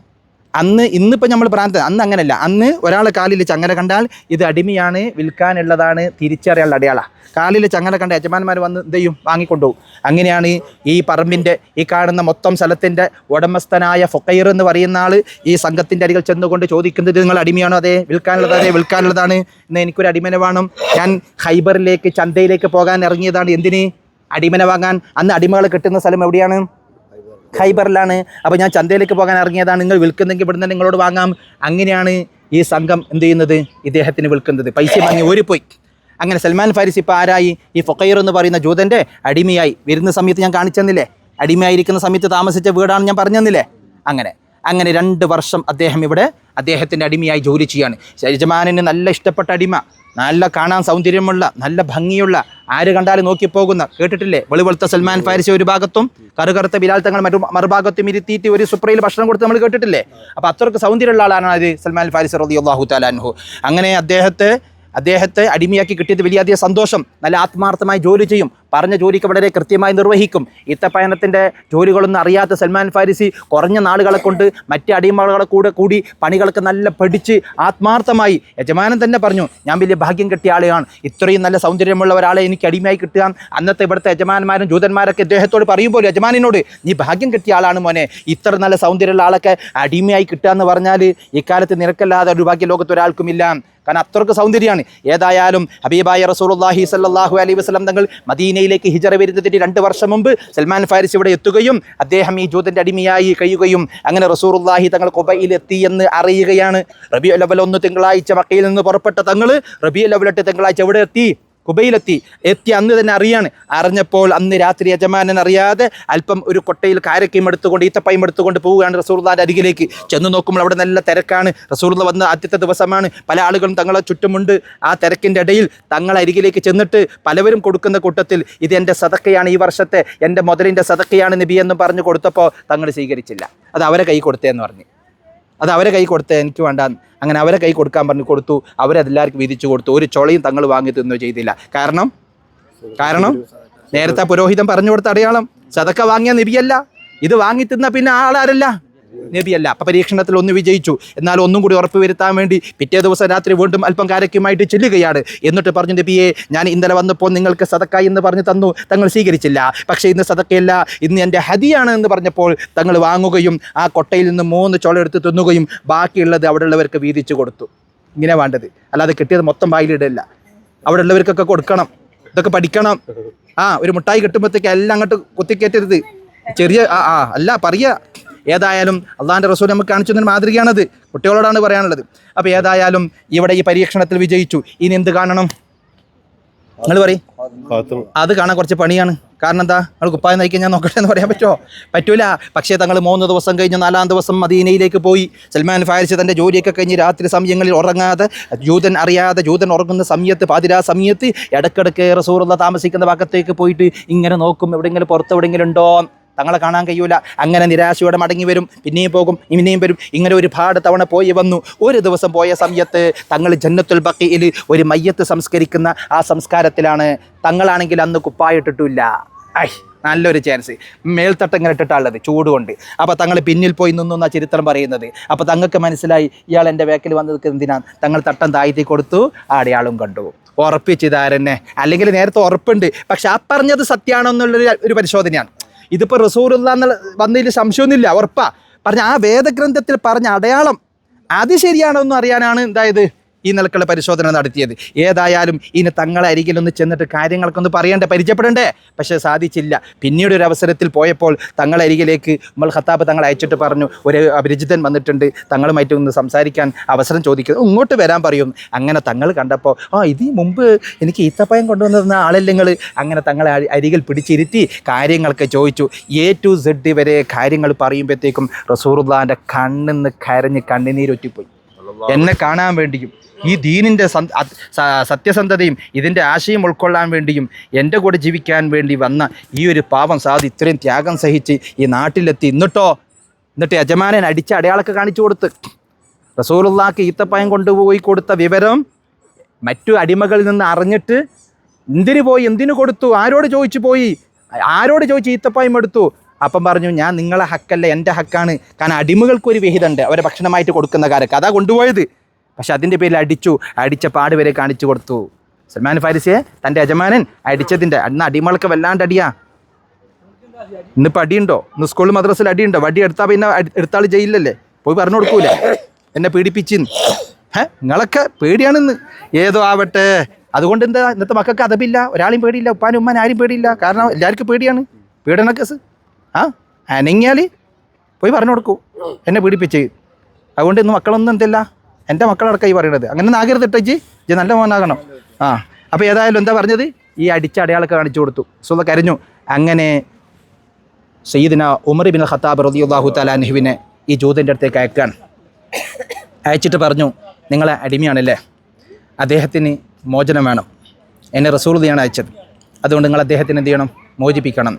അന്ന് ഇന്നിപ്പോൾ നമ്മൾ പ്രാന്ത അന്ന് അങ്ങനെയല്ല അന്ന് ഒരാൾ കാലിൽ ചങ്ങല കണ്ടാൽ ഇത് അടിമയാണ് വിൽക്കാനുള്ളതാണ് തിരിച്ചറിയാനുള്ള അടയാള. കാലിൽ ചങ്ങല കണ്ട യജമാന്മാർ വന്ന് എന്ത് ചെയ്യും? വാങ്ങിക്കൊണ്ടുപോകും അങ്ങനെയാണ് ഈ പറമ്പിന്റെ ഈ കാണുന്ന മൊത്തം സ്ഥലത്തിന്റെ ഉടമസ്ഥനായ ഫൊക്കൈർ എന്ന് പറയുന്ന ആൾ ഈ സംഘത്തിന്റെ അരികൾ ചെന്നുകൊണ്ട് ചോദിക്കുന്നത് നിങ്ങൾ അടിമയാണോ? അതെ. വിൽക്കാനുള്ളത് അതെ വിൽക്കാനുള്ളതാണ്. ഇന്ന് എനിക്കൊരു അടിമനെ വേണം. ഞാൻ ഹൈബറിലേക്ക് ചന്തയിലേക്ക് പോകാൻ ഇറങ്ങിയതാണ്. എന്തിന്? അടിമനെ വാങ്ങാൻ. അന്ന് അടിമകൾ കിട്ടുന്ന സ്ഥലം എവിടെയാണ്? ഖൈബറിലാണ്. അപ്പോൾ ഞാൻ ചന്തയിലേക്ക് പോകാൻ ഇറങ്ങിയതാണ്. നിങ്ങൾ വിൽക്കുന്നെങ്കിൽ ഇവിടുന്ന് നിങ്ങളോട് വാങ്ങാം. അങ്ങനെയാണ് ഈ സംഘം എന്ത് ചെയ്യുന്നത്? ഇദ്ദേഹത്തിന് വിൽക്കുന്നത്. പൈസ വാങ്ങി ഓരിപ്പോയി അങ്ങനെ സൽമാൻ ഫാരിസ് ഇപ്പോൾ ആരായി? ഈ ഫൊക്കൈർ എന്ന് പറയുന്ന ജൂതന്റെ അടിമയായി. വരുന്ന സമയത്ത് ഞാൻ കാണിച്ചെന്നില്ലേ അടിമയായിരിക്കുന്ന സമയത്ത് താമസിച്ച വീടാണ് ഞാൻ പറഞ്ഞെന്നില്ലേ അങ്ങനെ. അങ്ങനെ രണ്ട് വർഷം അദ്ദേഹം ഇവിടെ അദ്ദേഹത്തിന്റെ അടിമയായി ജോലി ചെയ്യാണ്. യജമാനന് നല്ല ഇഷ്ടപ്പെട്ട അടിമ നല്ല കാണാൻ സൗന്ദര്യമുള്ള നല്ല ഭംഗിയുള്ള ആര് കണ്ടാലും നോക്കിപ്പോകുന്ന കേട്ടിട്ടില്ലേ? വെളിവെളുത്ത സൽമാൻ ഫാരിസി ഒരു ഭാഗത്തും കറുകറുത്ത ബിലാൽ തങ്ങൾ മറ്റു മറുഭാഗത്തും ഇരുത്തിയിട്ട് ഒരു സുപ്രയിൽ ഭക്ഷണം കൊടുത്ത് നമ്മൾ കേട്ടിട്ടില്ലേ? അപ്പോൾ അത്രയ്ക്ക് സൗന്ദര്യമുള്ള ആളാണ് അത് സൽമാൻ ഫാരിസ് റതി അള്ളാഹു താലാൻഹു അങ്ങനെ അദ്ദേഹത്തെ അദ്ദേഹത്തെ അടിമയാക്കി കിട്ടിയത് വലിയധികം സന്തോഷം. നല്ല ആത്മാർത്ഥമായി ജോലി ചെയ്യും. പറഞ്ഞ ജോലിക്ക് വളരെ കൃത്യമായി നിർവഹിക്കും. ഇത്തപ്പയനത്തിന്റെ ജോലികളൊന്നും അറിയാത്ത സൽമാൻ ഫാരിസി കുറഞ്ഞ നാളുകളെ കൊണ്ട് മറ്റ് അടിമകളെ കൂടെ കൂടി പണികളൊക്കെ നല്ല പഠിച്ച് ആത്മാർത്ഥമായി യജമാനൻ തന്നെ പറഞ്ഞു ഞാൻ വലിയ ഭാഗ്യം കിട്ടിയ ആളെയാണ്. ഇത്രയും നല്ല സൗന്ദര്യമുള്ള ഒരാളെ എനിക്ക് അടിമയായി കിട്ടുക അന്നത്തെ ഇവിടുത്തെ യജമാനന്മാരും ജൂതന്മാരൊക്കെ ഇദ്ദേഹത്തോട് പറയുമ്പോൾ യജമാനിനോട് നീ ഭാഗ്യം കിട്ടിയ ആളാണ് മോനെ. ഇത്ര നല്ല സൗന്ദര്യമുള്ള ആളൊക്കെ അടിമയായി കിട്ടുക എന്ന് പറഞ്ഞാൽ ഇക്കാലത്ത് നിനക്കല്ലാതെ ഒരു ഭാഗ്യ ലോകത്ത് ഒരാൾക്കുമില്ല. കാരണം അത്രയ്ക്ക് സൗന്ദര്യമാണ്. ഏതായാലും ഹബീബായ റസൂലുള്ളാഹി സല്ലാഹു അലൈ വസ്ലം തങ്ങൾ മദീനയിലേക്ക് ഹിജറ വരുന്നതിന് രണ്ട് വർഷം മുമ്പ് സൽമാൻ ഫാരിസ് ഇവിടെ എത്തുകയും അദ്ദേഹം ഈ ജൂതന്റെ അടിമയായി കഴിയുകയും അങ്ങനെ റസൂറുല്ലാഹി തങ്ങൾ കൊബയിലെത്തി എന്ന് അറിയുകയാണ്. റബി അവൽ ഒന്ന് തിങ്കളാഴ്ച മക്കയിൽ നിന്ന് പുറപ്പെട്ട തങ്ങൾ റബി ലവലെട്ട് തിങ്കളാഴ്ച എവിടെ എത്തി? കുബയിലെത്തി എത്തി അന്ന് തന്നെ അറിയാണ്. അറിഞ്ഞപ്പോൾ അന്ന് രാത്രി യജമാനൻ അറിയാതെ അല്പം ഒരു കൊട്ടയിൽ കാരക്കയും എടുത്തുകൊണ്ട് ഈത്തപ്പയും എടുത്തുകൊണ്ട് പോവുകയാണ് റസൂർദാന്റെ അരികിലേക്ക്. ചെന്ന് നോക്കുമ്പോൾ അവിടെ നല്ല തിരക്കാണ്. റസൂർദ വന്ന ആദ്യത്തെ ദിവസമാണ്. പല ആളുകളും തങ്ങളെ ചുറ്റുമുണ്ട്. ആ തിരക്കിന്റെ ഇടയിൽ തങ്ങളെ അരികിലേക്ക് ചെന്നിട്ട് പലവരും കൊടുക്കുന്ന കൂട്ടത്തിൽ ഇത് എന്റെ സതക്കയാണ് ഈ വർഷത്തെ എന്റെ മുതലിന്റെ സതക്കയാണ് നബി എന്ന് പറഞ്ഞു കൊടുത്തപ്പോൾ തങ്ങൾ സ്വീകരിച്ചില്ല. അത് അവരെ കൈ കൊടുത്തേന്ന് പറഞ്ഞു. അത് അവരെ കൈ കൊടുത്ത് എനിക്ക് വേണ്ട. അങ്ങനെ അവരെ കൈ കൊടുക്കാൻ പറഞ്ഞ് കൊടുത്തു. അവരതെല്ലാവർക്കും വിധിച്ചു കൊടുത്തു. ഒരു ചൊളയും തങ്ങൾ വാങ്ങി തിന്നോ ചെയ്തില്ല. കാരണം? കാരണം? നേരത്തെ പുരോഹിതം പറഞ്ഞു കൊടുത്ത അടയാളം. സതക്ക വാങ്ങിയ നിബിയല്ല ഇത് വാങ്ങി തിന്ന പിന്നെ ആളാരല്ല? നബിയല്ല. അപ്പം പരീക്ഷണത്തിൽ ഒന്ന് വിജയിച്ചു. എന്നാൽ ഒന്നും കൂടി ഉറപ്പ് വരുത്താൻ വേണ്ടി പിറ്റേ ദിവസം രാത്രി വീണ്ടും അല്പം കാരക്കുമായിട്ട് ചെല്ലുകയാണ്. എന്നിട്ട് പറഞ്ഞു നബിയെ ഞാൻ ഇന്നലെ വന്നപ്പോൾ നിങ്ങൾക്ക് സതക്ക എന്ന് പറഞ്ഞു തന്നു. തങ്ങൾ സ്വീകരിച്ചില്ല. പക്ഷേ ഇന്ന് സതക്കയല്ല ഇന്ന് എന്റെ ഹതിയാണ് എന്ന് പറഞ്ഞപ്പോൾ തങ്ങൾ വാങ്ങുകയും ആ കൊട്ടയിൽ നിന്ന് മൂന്ന് ചുള എടുത്ത് തിന്നുകയും ബാക്കിയുള്ളത് അവിടെ ഉള്ളവർക്ക് വീതിച്ചു കൊടുത്തു. ഇങ്ങനെ വേണ്ടത്. അല്ലാതെ കിട്ടിയത് മൊത്തം വായിലിടില്ല അവിടെ ഉള്ളവർക്കൊക്കെ കൊടുക്കണം. ഇതൊക്കെ പഠിക്കണം. ആ ഒരു മുട്ടായി കിട്ടുമ്പോഴത്തേക്ക് എല്ലാം അങ്ങോട്ട് കുത്തിക്കയറ്റരുത്. ചെറിയ ആ ആ അല്ല പറയുക. ഏതായാലും അള്ളാഹാന്റെ റസൂൽ നമുക്ക് കാണിച്ചു തന്നെ മാതൃകയാണത്. കുട്ടികളോടാണ് പറയാനുള്ളത്. അപ്പോൾ ഏതായാലും ഇവിടെ ഈ പരീക്ഷണത്തിൽ വിജയിച്ചു. ഇനി എന്ത് കാണണം? നിങ്ങൾ പറയും. അത് കാണാൻ കുറച്ച് പണിയാണ്. കാരണം എന്താ? നിങ്ങൾ കുപ്പായം നയിക്കാൻ ഞാൻ നോക്കട്ടെ എന്ന് പറയാൻ പറ്റുമോ? പറ്റൂല. പക്ഷേ തങ്ങൾ മൂന്ന് ദിവസം കഴിഞ്ഞ് നാലാം ദിവസം മദീനയിലേക്ക് പോയി. സൽമാൻ ഫാരിസ് തന്റെ ജോലിയൊക്കെ കഴിഞ്ഞ് രാത്രി സമയങ്ങളിൽ ഉറങ്ങാതെ ജൂതൻ അറിയാതെ ജൂതൻ ഉറങ്ങുന്ന സമയത്ത് പാതിരാ സമയത്ത് ഇടക്കിടക്ക് റസൂറുള്ള താമസിക്കുന്ന ഭാഗത്തേക്ക് പോയിട്ട് ഇങ്ങനെ നോക്കും. എവിടെയെങ്കിലും പുറത്ത് എവിടെയെങ്കിലും ഉണ്ടോ? തങ്ങളെ കാണാൻ കഴിയൂല. അങ്ങനെ നിരാശയോടെ മടങ്ങി വരും. പിന്നെയും പോകും. ഇനിയും വരും. ഇങ്ങനെ ഒരുപാട് തവണ പോയി വന്നു. ഒരു ദിവസം പോയ സമയത്ത് തങ്ങൾ ജന്നത്തുൽ ബക്കയിൽ ഒരു മയ്യത്ത് സംസ്കരിക്കുന്ന ആ സംസ്കാരത്തിലാണ്. തങ്ങളാണെങ്കിൽ അന്ന് കുപ്പായിട്ടിട്ടില്ല. ഐ നല്ലൊരു ചാൻസ് മേൽത്തട്ട് ഇങ്ങനെ ഇട്ടിട്ടുള്ളത് ചൂട് കൊണ്ട്. അപ്പോൾ തങ്ങൾ പിന്നിൽ പോയി നിന്നു എന്നാണ് ചരിത്രം പറയുന്നത്. അപ്പോൾ തങ്ങൾക്ക് മനസ്സിലായി ഇയാൾ എന്റെ വേക്കിൽ വന്നത് എന്തിനാണ് തങ്ങൾ തട്ടം താഴ്ത്തി കൊടുത്തു ആടയാളും കണ്ടു. ഉറപ്പിച്ചിതാരന്നെ അല്ലെങ്കിൽ നേരത്തെ ഉറപ്പുണ്ട്. പക്ഷെ ആ പറഞ്ഞത് സത്യമാണോ എന്നുള്ളൊരു ഒരു പരിശോധനയാണ്. ഇതിപ്പോൾ റസൂറുള്ള എന്നുള്ള വന്നതിൽ സംശയമൊന്നുമില്ല ഉറപ്പാ. പറഞ്ഞ ആ വേദഗ്രന്ഥത്തിൽ പറഞ്ഞ അടയാളം അത് ശരിയാണോ എന്ന് അറിയാനാണ് എന്തായത്? ഈ നിലക്കുള്ള പരിശോധന നടത്തിയത്. ഏതായാലും ഇനി തങ്ങളെ അരികിലൊന്ന് ചെന്നിട്ട് കാര്യങ്ങൾക്കൊന്ന് പറയണ്ടേ? പരിചയപ്പെടണ്ടേ? പക്ഷേ സാധിച്ചില്ല. പിന്നീട് ഒരു അവസരത്തിൽ പോയപ്പോൾ തങ്ങളെ അരികിലേക്ക് നമ്മൾ ഖത്താബ് തങ്ങളെ അയച്ചിട്ട് പറഞ്ഞു ഒരു അപരിചിതൻ വന്നിട്ടുണ്ട്. തങ്ങളുമായിട്ട് ഒന്ന് സംസാരിക്കാൻ അവസരം ചോദിക്കുന്നു ഇങ്ങോട്ട് വരാൻ പറയും. അങ്ങനെ തങ്ങൾ കണ്ടപ്പോൾ ആ ഇത് മുമ്പ് എനിക്ക് ഈത്തപ്പയം കൊണ്ടുവന്നിരുന്ന ആളല്ലേ നിങ്ങൾ അങ്ങനെ തങ്ങളെ അരി- അരികിൽ പിടിച്ചിരുത്തി കാര്യങ്ങളൊക്കെ ചോദിച്ചു. എ ടു സെഡ് വരെ കാര്യങ്ങൾ പറയുമ്പോഴത്തേക്കും റസൂറുല്ലാന്റെ കണ്ണിന്ന് കരഞ്ഞ് കണ്ണുനീരൊറ്റിപ്പോയി. എന്നെ കാണാൻ വേണ്ടിയും ഈ ദീനിന്റെ സത്യസന്ധതയും ഇതിന്റെ ആശയം ഉൾക്കൊള്ളാൻ വേണ്ടിയും എന്റെ കൂടെ ജീവിക്കാൻ വേണ്ടി വന്ന ഈ ഒരു പാവം സാധു ഇത്രയും ത്യാഗം സഹിച്ച് ഈ നാട്ടിലെത്തി. എന്നിട്ടോ? എന്നിട്ട് യജമാനൻ അടിച്ച അടയാളൊക്കെ കാണിച്ചു കൊടുത്ത്. റസൂലുള്ളാക്ക് ഈത്തപ്പായം കൊണ്ടുപോയി കൊടുത്ത വിവരം മറ്റു അടിമകളിൽ നിന്ന് അറിഞ്ഞിട്ട് എന്തിനു പോയി? എന്തിനു കൊടുത്തു? ആരോട് ചോദിച്ചു പോയി? ആരോട് ചോദിച്ച് ഈത്തപ്പായം എടുത്തു? അപ്പം പറഞ്ഞു ഞാൻ നിങ്ങളെ ഹക്കല്ല എന്റെ ഹക്കാണ്. കാരണം അടിമകൾക്കൊരു വിഹിതമുണ്ട്. അവരെ ഭക്ഷണമായിട്ട് കൊടുക്കുന്ന കാരൊക്കെ അതാ കൊണ്ടുപോയത്. പക്ഷെ അതിന്റെ പേരിൽ അടിച്ചു അടിച്ച പാട് വരെ കാണിച്ചു കൊടുത്തു. സൽമാൻ ഫാരിസിയെ തന്റെ യജമാനൻ അടിച്ചതിന്റെ അന്ന് അടിമകൾക്ക് വല്ലാണ്ട് അടിയാ. ഇന്നിപ്പോൾ അടിയുണ്ടോ? ഇന്ന് സ്കൂളിൽ മദ്രസിൽ അടിയുണ്ടോ? വടി എടുത്താൽ പിന്നെ എടുത്താൾ ജയിലല്ലേ പോയി പറഞ്ഞു കൊടുക്കൂലേ? എന്നെ പീഡിപ്പിച്ചിന്ന്. ഏ നിങ്ങളൊക്കെ പേടിയാണെന്ന്. ഏതോ ആവട്ടെ. അതുകൊണ്ട് എന്താ ഇന്നത്തെ മക്കൾക്ക് അതപില്ല ഒരാളെയും പേടിയില്ല ഉപ്പാനും ഉമ്മാനും ആരും പേടിയില്ല. കാരണം എല്ലാവർക്കും പേടിയാണ്. പീഡന കേസ് ആ അനങ്ങിയാൽ പോയി പറഞ്ഞു കൊടുക്കൂ. എന്നെ പീഡിപ്പിച്ച്. അതുകൊണ്ട് ഇന്ന് മക്കളൊന്നും എന്തില്ല? എന്റെ മക്കളടക്കം ഈ പറയണത് അങ്ങനെ ആകരുത് ഇട്ടേച്ച് ഇജ്ജ്. നല്ല മോനാകണം. ആ അപ്പോൾ ഏതായാലും എന്താ പറഞ്ഞത്? ഈ അടിച്ച അടയാളൊക്കെ കാണിച്ചു കൊടുത്തു. സുഹൃത്ത് കരഞ്ഞു. അങ്ങനെ സയ്യിദിന ഉമർ ബിൻ ഖത്താബ് റളിയല്ലാഹു തആല നെഹുവിനെ ഈ ജൂതന്റെ അടുത്തേക്ക് അയക്കാൻ അയച്ചിട്ട് പറഞ്ഞു നിങ്ങളെ അടിമയാണല്ലേ? അദ്ദേഹത്തിന് മോചനം വേണം. എന്നെ റസൂർദിയാണ് അയച്ചത്. അതുകൊണ്ട് നിങ്ങൾ അദ്ദേഹത്തിന് എന്ത് ചെയ്യണം? മോചിപ്പിക്കണം.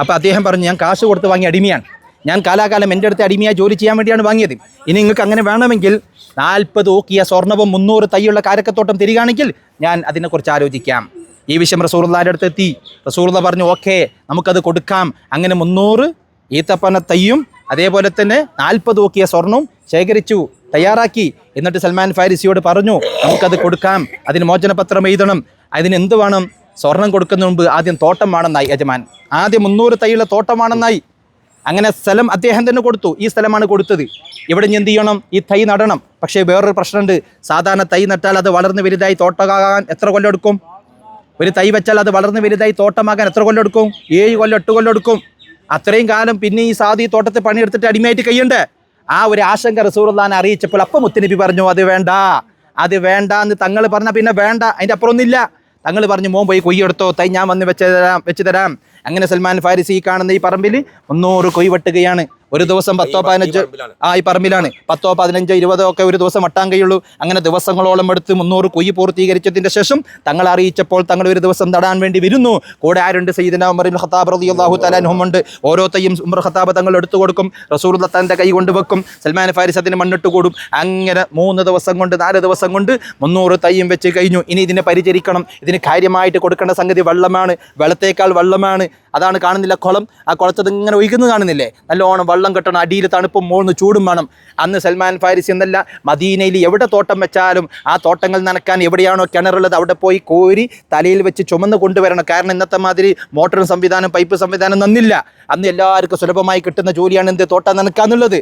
അപ്പോൾ അദ്ദേഹം പറഞ്ഞു ഞാൻ കാശ് കൊടുത്ത് വാങ്ങിയ അടിമയാണ്. ഞാൻ കാലാകാലം എന്റെ അടുത്ത് അടിമയായി ജോലി ചെയ്യാൻ വേണ്ടിയാണ് വാങ്ങിയത്. ഇനി നിങ്ങൾക്ക് അങ്ങനെ വേണമെങ്കിൽ നാൽപ്പത് ഓക്കിയ സ്വർണവും മുന്നൂറ് തൈയുള്ള കാരക്കത്തോട്ടം തിരികാണെങ്കിൽ ഞാൻ അതിനെക്കുറിച്ച് ആലോചിക്കാം. ഈ വിഷയം റസൂറുള്ളാന്റെ അടുത്ത് എത്തി. റസൂറുള്ള പറഞ്ഞു ഓക്കെ നമുക്കത് കൊടുക്കാം. അങ്ങനെ മുന്നൂറ് ഈത്തപ്പന തയ്യും അതേപോലെ തന്നെ നാൽപ്പത് ഓക്കിയ സ്വർണവും ശേഖരിച്ചു തയ്യാറാക്കി. എന്നിട്ട് സൽമാൻ ഫാരിസിയോട് പറഞ്ഞു നമുക്കത് കൊടുക്കാം. അതിന് മോചനപത്രം എഴുതണം. അതിന് എന്ത് വേണം? സ്വർണം കൊടുക്കുന്ന മുമ്പ് ആദ്യം തോട്ടം വേണമെന്നായി യജമാൻ. ആദ്യം മുന്നൂറ് തൈയുള്ള തോട്ടം വേണമെന്നായി അങ്ങനെ സ്ഥലം അദ്ദേഹം തന്നെ കൊടുത്തു. ഈ സ്ഥലമാണ് കൊടുത്തത്. ഇവിടെ ഇനി എന്ത് ചെയ്യണം? ഈ തൈ നടണം. പക്ഷേ വേറൊരു പ്രശ്നമുണ്ട്. സാധാരണ തൈ നട്ടാൽ അത് വളർന്ന് വലുതായി തോട്ടമാകാൻ എത്ര കൊല്ലം എടുക്കും? ഒരു തൈ വെച്ചാൽ അത് വളർന്ന് വലുതായി തോട്ടമാകാൻ എത്ര കൊല്ലം എടുക്കും? ഏഴ് കൊല്ലം എട്ട് കൊല്ലം എടുക്കും. അത്രയും കാലം പിന്നെ ഈ സാധു ഈ തോട്ടത്തിൽ പണിയെടുത്തിട്ട് അടിമയായിട്ട് കഴിയണ്ടേ? ആ ഒരു ആശങ്ക റസൂറുല്ലാൻ അറിയിച്ചപ്പോൾ അപ്പം മുത്തുനബി പറഞ്ഞു അത് വേണ്ട. അത് വേണ്ട എന്ന് തങ്ങൾ പറഞ്ഞാൽ പിന്നെ വേണ്ട. അതിന്റെ അപ്പുറമൊന്നുമില്ല തങ്ങൾ പറഞ്ഞു മോൻ പോയി കൊയ്യെടുത്തോ തൈ ഞാൻ വന്ന് വെച്ച് തരാം വെച്ച് തരാം. അങ്ങനെ സൽമാൻ ഫാരിസി കാണുന്ന ഈ പറമ്പിൽ മുന്നൂറ് കൊയ് വെട്ടുകയാണ്. ഒരു ദിവസം പത്തോ പതിനഞ്ചോ ആ ഈ പറമ്പിലാണ്. പത്തോ പതിനഞ്ചോ ഇരുപതോ ഒക്കെ ഒരു ദിവസം വട്ടാൻ കഴിയുള്ളൂ. അങ്ങനെ ദിവസങ്ങളോളം എടുത്ത് മുന്നൂറ് കുയ്യ് പൂർത്തീകരിച്ചതിന്റെ ശേഷം തങ്ങൾ അറിയിച്ചപ്പോൾ തങ്ങൾ ഒരു ദിവസം നടാൻ വേണ്ടി വരുന്നു. കൂടെ ആരുണ്ട് സയ്യിദിന ഉമറിൻ ഹത്താബ് ഖത്താബ് റളിയല്ലാഹു തലാനുഹമുണ്ട് അൻഹുമുണ്ട് ഓരോ തയ്യും ഉമർ ഖത്താബ് തങ്ങൾ എടുത്തു കൊടുക്കും. റസൂർ ദത്താന്റെ കൈ കൊണ്ട് വെക്കും. സൽമാൻ ഫാരിസ് അതിന് മണ്ണിട്ട് കൂടും. അങ്ങനെ മൂന്ന് ദിവസം കൊണ്ട് നാല് ദിവസം കൊണ്ട് മുന്നൂറ് തയ്യും വെച്ച് കഴിഞ്ഞു. ഇനി ഇതിനെ പരിചരിക്കണം. ഇതിന് കാര്യമായിട്ട് കൊടുക്കേണ്ട സംഗതി വെള്ളമാണ്. വെള്ളത്തേക്കാൾ വെള്ളമാണ്. അതാണ് കാണുന്നില്ല കുളം. ആ കുളത്തത് ഇങ്ങനെ ഒഴുകുന്നത് കാണുന്നില്ലേ? നല്ലോണം വെള്ളം കെട്ടണം അടിയിൽ തണുപ്പും മോളിന് ചൂടും വേണം. അന്ന് സൽമാൻ ഫാരിസ് എന്നല്ല മദീനയിൽ എവിടെ തോട്ടം വെച്ചാലും ആ തോട്ടങ്ങൾ നനക്കാൻ എവിടെയാണോ കിണറുള്ളത് അവിടെ പോയി കോരി തലയിൽ വെച്ച് ചുമന്ന് കൊണ്ടുവരണം. കാരണം ഇന്നത്തെ മാതിരി മോട്ടറും സംവിധാനം പൈപ്പ് സംവിധാനം നന്നില്ല. അന്ന് എല്ലാവർക്കും സുലഭമായി കിട്ടുന്ന ജോലിയാണ് എന്ത്? തോട്ടം നനക്കാന്നുള്ളത്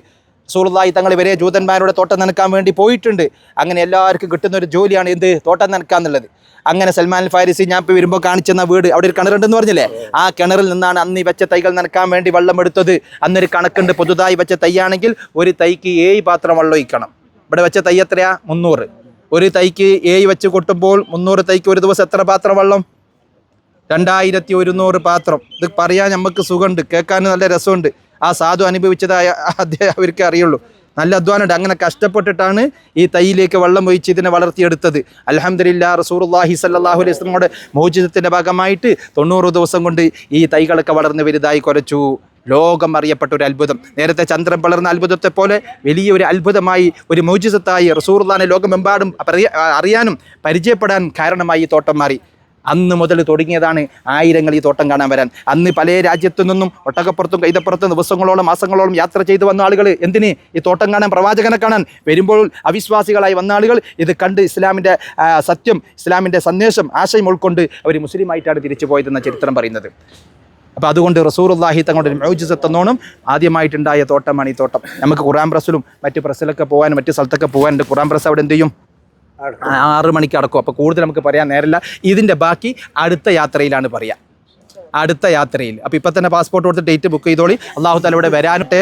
സുഹൃത്തായി തങ്ങൾ ഇവരെ ജൂതന്മാരുടെ തോട്ടം നനക്കാൻ വേണ്ടി പോയിട്ടുണ്ട്. അങ്ങനെ എല്ലാവർക്കും കിട്ടുന്ന ഒരു ജോലിയാണ് എന്ത്? തോട്ടം നനക്കുക എന്നുള്ളത്. അങ്ങനെ സൽമാൻ ഫാരിസി ഞാൻ ഇപ്പോൾ വരുമ്പോൾ കാണിച്ചെന്ന വീട് അവിടെ ഒരു കിണറുണ്ടെന്ന് പറഞ്ഞില്ലേ? ആ കിണറിൽ നിന്നാണ് അന്ന് ഈ വെച്ച തൈകൾ നനക്കാൻ വേണ്ടി വെള്ളം എടുത്തത്. അന്നൊരു കണക്കുണ്ട് പുതുതായി വെച്ച തൈയാണെങ്കിൽ ഒരു തൈക്ക് ഏഴ് പാത്രം വെള്ളം ഒഴിക്കണം. ഇവിടെ വെച്ച തൈ എത്രയാ? മുന്നൂറ്. ഒരു തൈക്ക് ഏഴ് വെച്ച് കൊട്ടുമ്പോൾ മുന്നൂറ് തൈക്ക് ഒരു ദിവസം എത്ര പാത്രം വെള്ളം? രണ്ടായിരത്തി ഒരുന്നൂറ് പാത്രം. ഇത് പറയാൻ നമുക്ക് സുഖമുണ്ട് കേൾക്കാൻ നല്ല രസമുണ്ട്. ആ സാധു അനുഭവിച്ചതായ അദ്ദേഹം അവർക്ക് അറിയുള്ളൂ. നല്ല അധ്വാനമുണ്ട്. അങ്ങനെ കഷ്ടപ്പെട്ടിട്ടാണ് ഈ തൈയിലേക്ക് വെള്ളം ഒഴിച്ച് ഇതിനെ വളർത്തിയെടുത്തത്. അലഹമ്മദില്ല റസൂർല്ലാഹി സല്ലാഹു അലൈഹി വസ്ലമോടെ മോചിതത്തിന്റെ ഭാഗമായിട്ട് തൊണ്ണൂറ് ദിവസം കൊണ്ട് ഈ തൈകളൊക്കെ വളർന്ന് വലുതായി കുറച്ചു. ലോകം അറിയപ്പെട്ട ഒരു അത്ഭുതം. നേരത്തെ ചന്ദ്രൻ വളർന്ന അത്ഭുതത്തെ പോലെ വലിയ ഒരു അത്ഭുതമായി ഒരു മോചിതത്തായി റസൂർദാനെ ലോകമെമ്പാടും അറിയ- അറിയാനും പരിചയപ്പെടാൻ കാരണമായി ഈ തോട്ടം മാറി. അന്ന് മുതൽ തുടങ്ങിയതാണ് ആയിരങ്ങൾ ഈ തോട്ടം കാണാൻ വരാൻ. അന്ന് പല രാജ്യത്തു നിന്നും ഒട്ടകപ്പുറത്തും കൈതപ്പുറത്തും ദിവസങ്ങളോളം മാസങ്ങളോളം യാത്ര ചെയ്ത് വന്ന ആളുകൾ എന്തിന് ഈ തോട്ടം കാണാൻ പ്രവാചകനെ കാണാൻ വരുമ്പോൾ അവിശ്വാസികളായി വന്ന ആളുകൾ ഇത് കണ്ട് ഇസ്ലാമിന്റെ സത്യം ഇസ്ലാമിന്റെ സന്ദേശം ആശയം ഉൾക്കൊണ്ട് അവർ മുസ്ലിമായിട്ടാണ് തിരിച്ചു പോയതെന്ന ചരിത്രം പറയുന്നത്. അപ്പോൾ അതുകൊണ്ട് റസൂറുല്ലാഹി തങ്ങളുടെ മൗജിസത്തെന്നോണം ആദ്യമായിട്ടുണ്ടായ തോട്ടമാണ് ഈ തോട്ടം. നമുക്ക് ഖുറാൻ പ്രസിലും മറ്റ് പ്രസിലൊക്കെ പോകാനും മറ്റ് സ്ഥലത്തൊക്കെ പോകാനുണ്ട്. ഖുറാൻ പ്രസ് അവിടെ എന്ത് ചെയ്യും? ആറ് മണിക്ക് അടക്കും. അപ്പോൾ കൂടുതൽ നമുക്ക് പറയാൻ നേരമില്ല. ഇതിന്റെ ബാക്കി അടുത്ത യാത്രയിലാണ് പറയുക അടുത്ത യാത്രയിൽ. അപ്പോൾ ഇപ്പം തന്നെ പാസ്പോർട്ട് കൊടുത്ത് ഡേറ്റ് ബുക്ക് ചെയ്തോളി. അള്ളാഹു തലയുടെ വരാനിട്ട്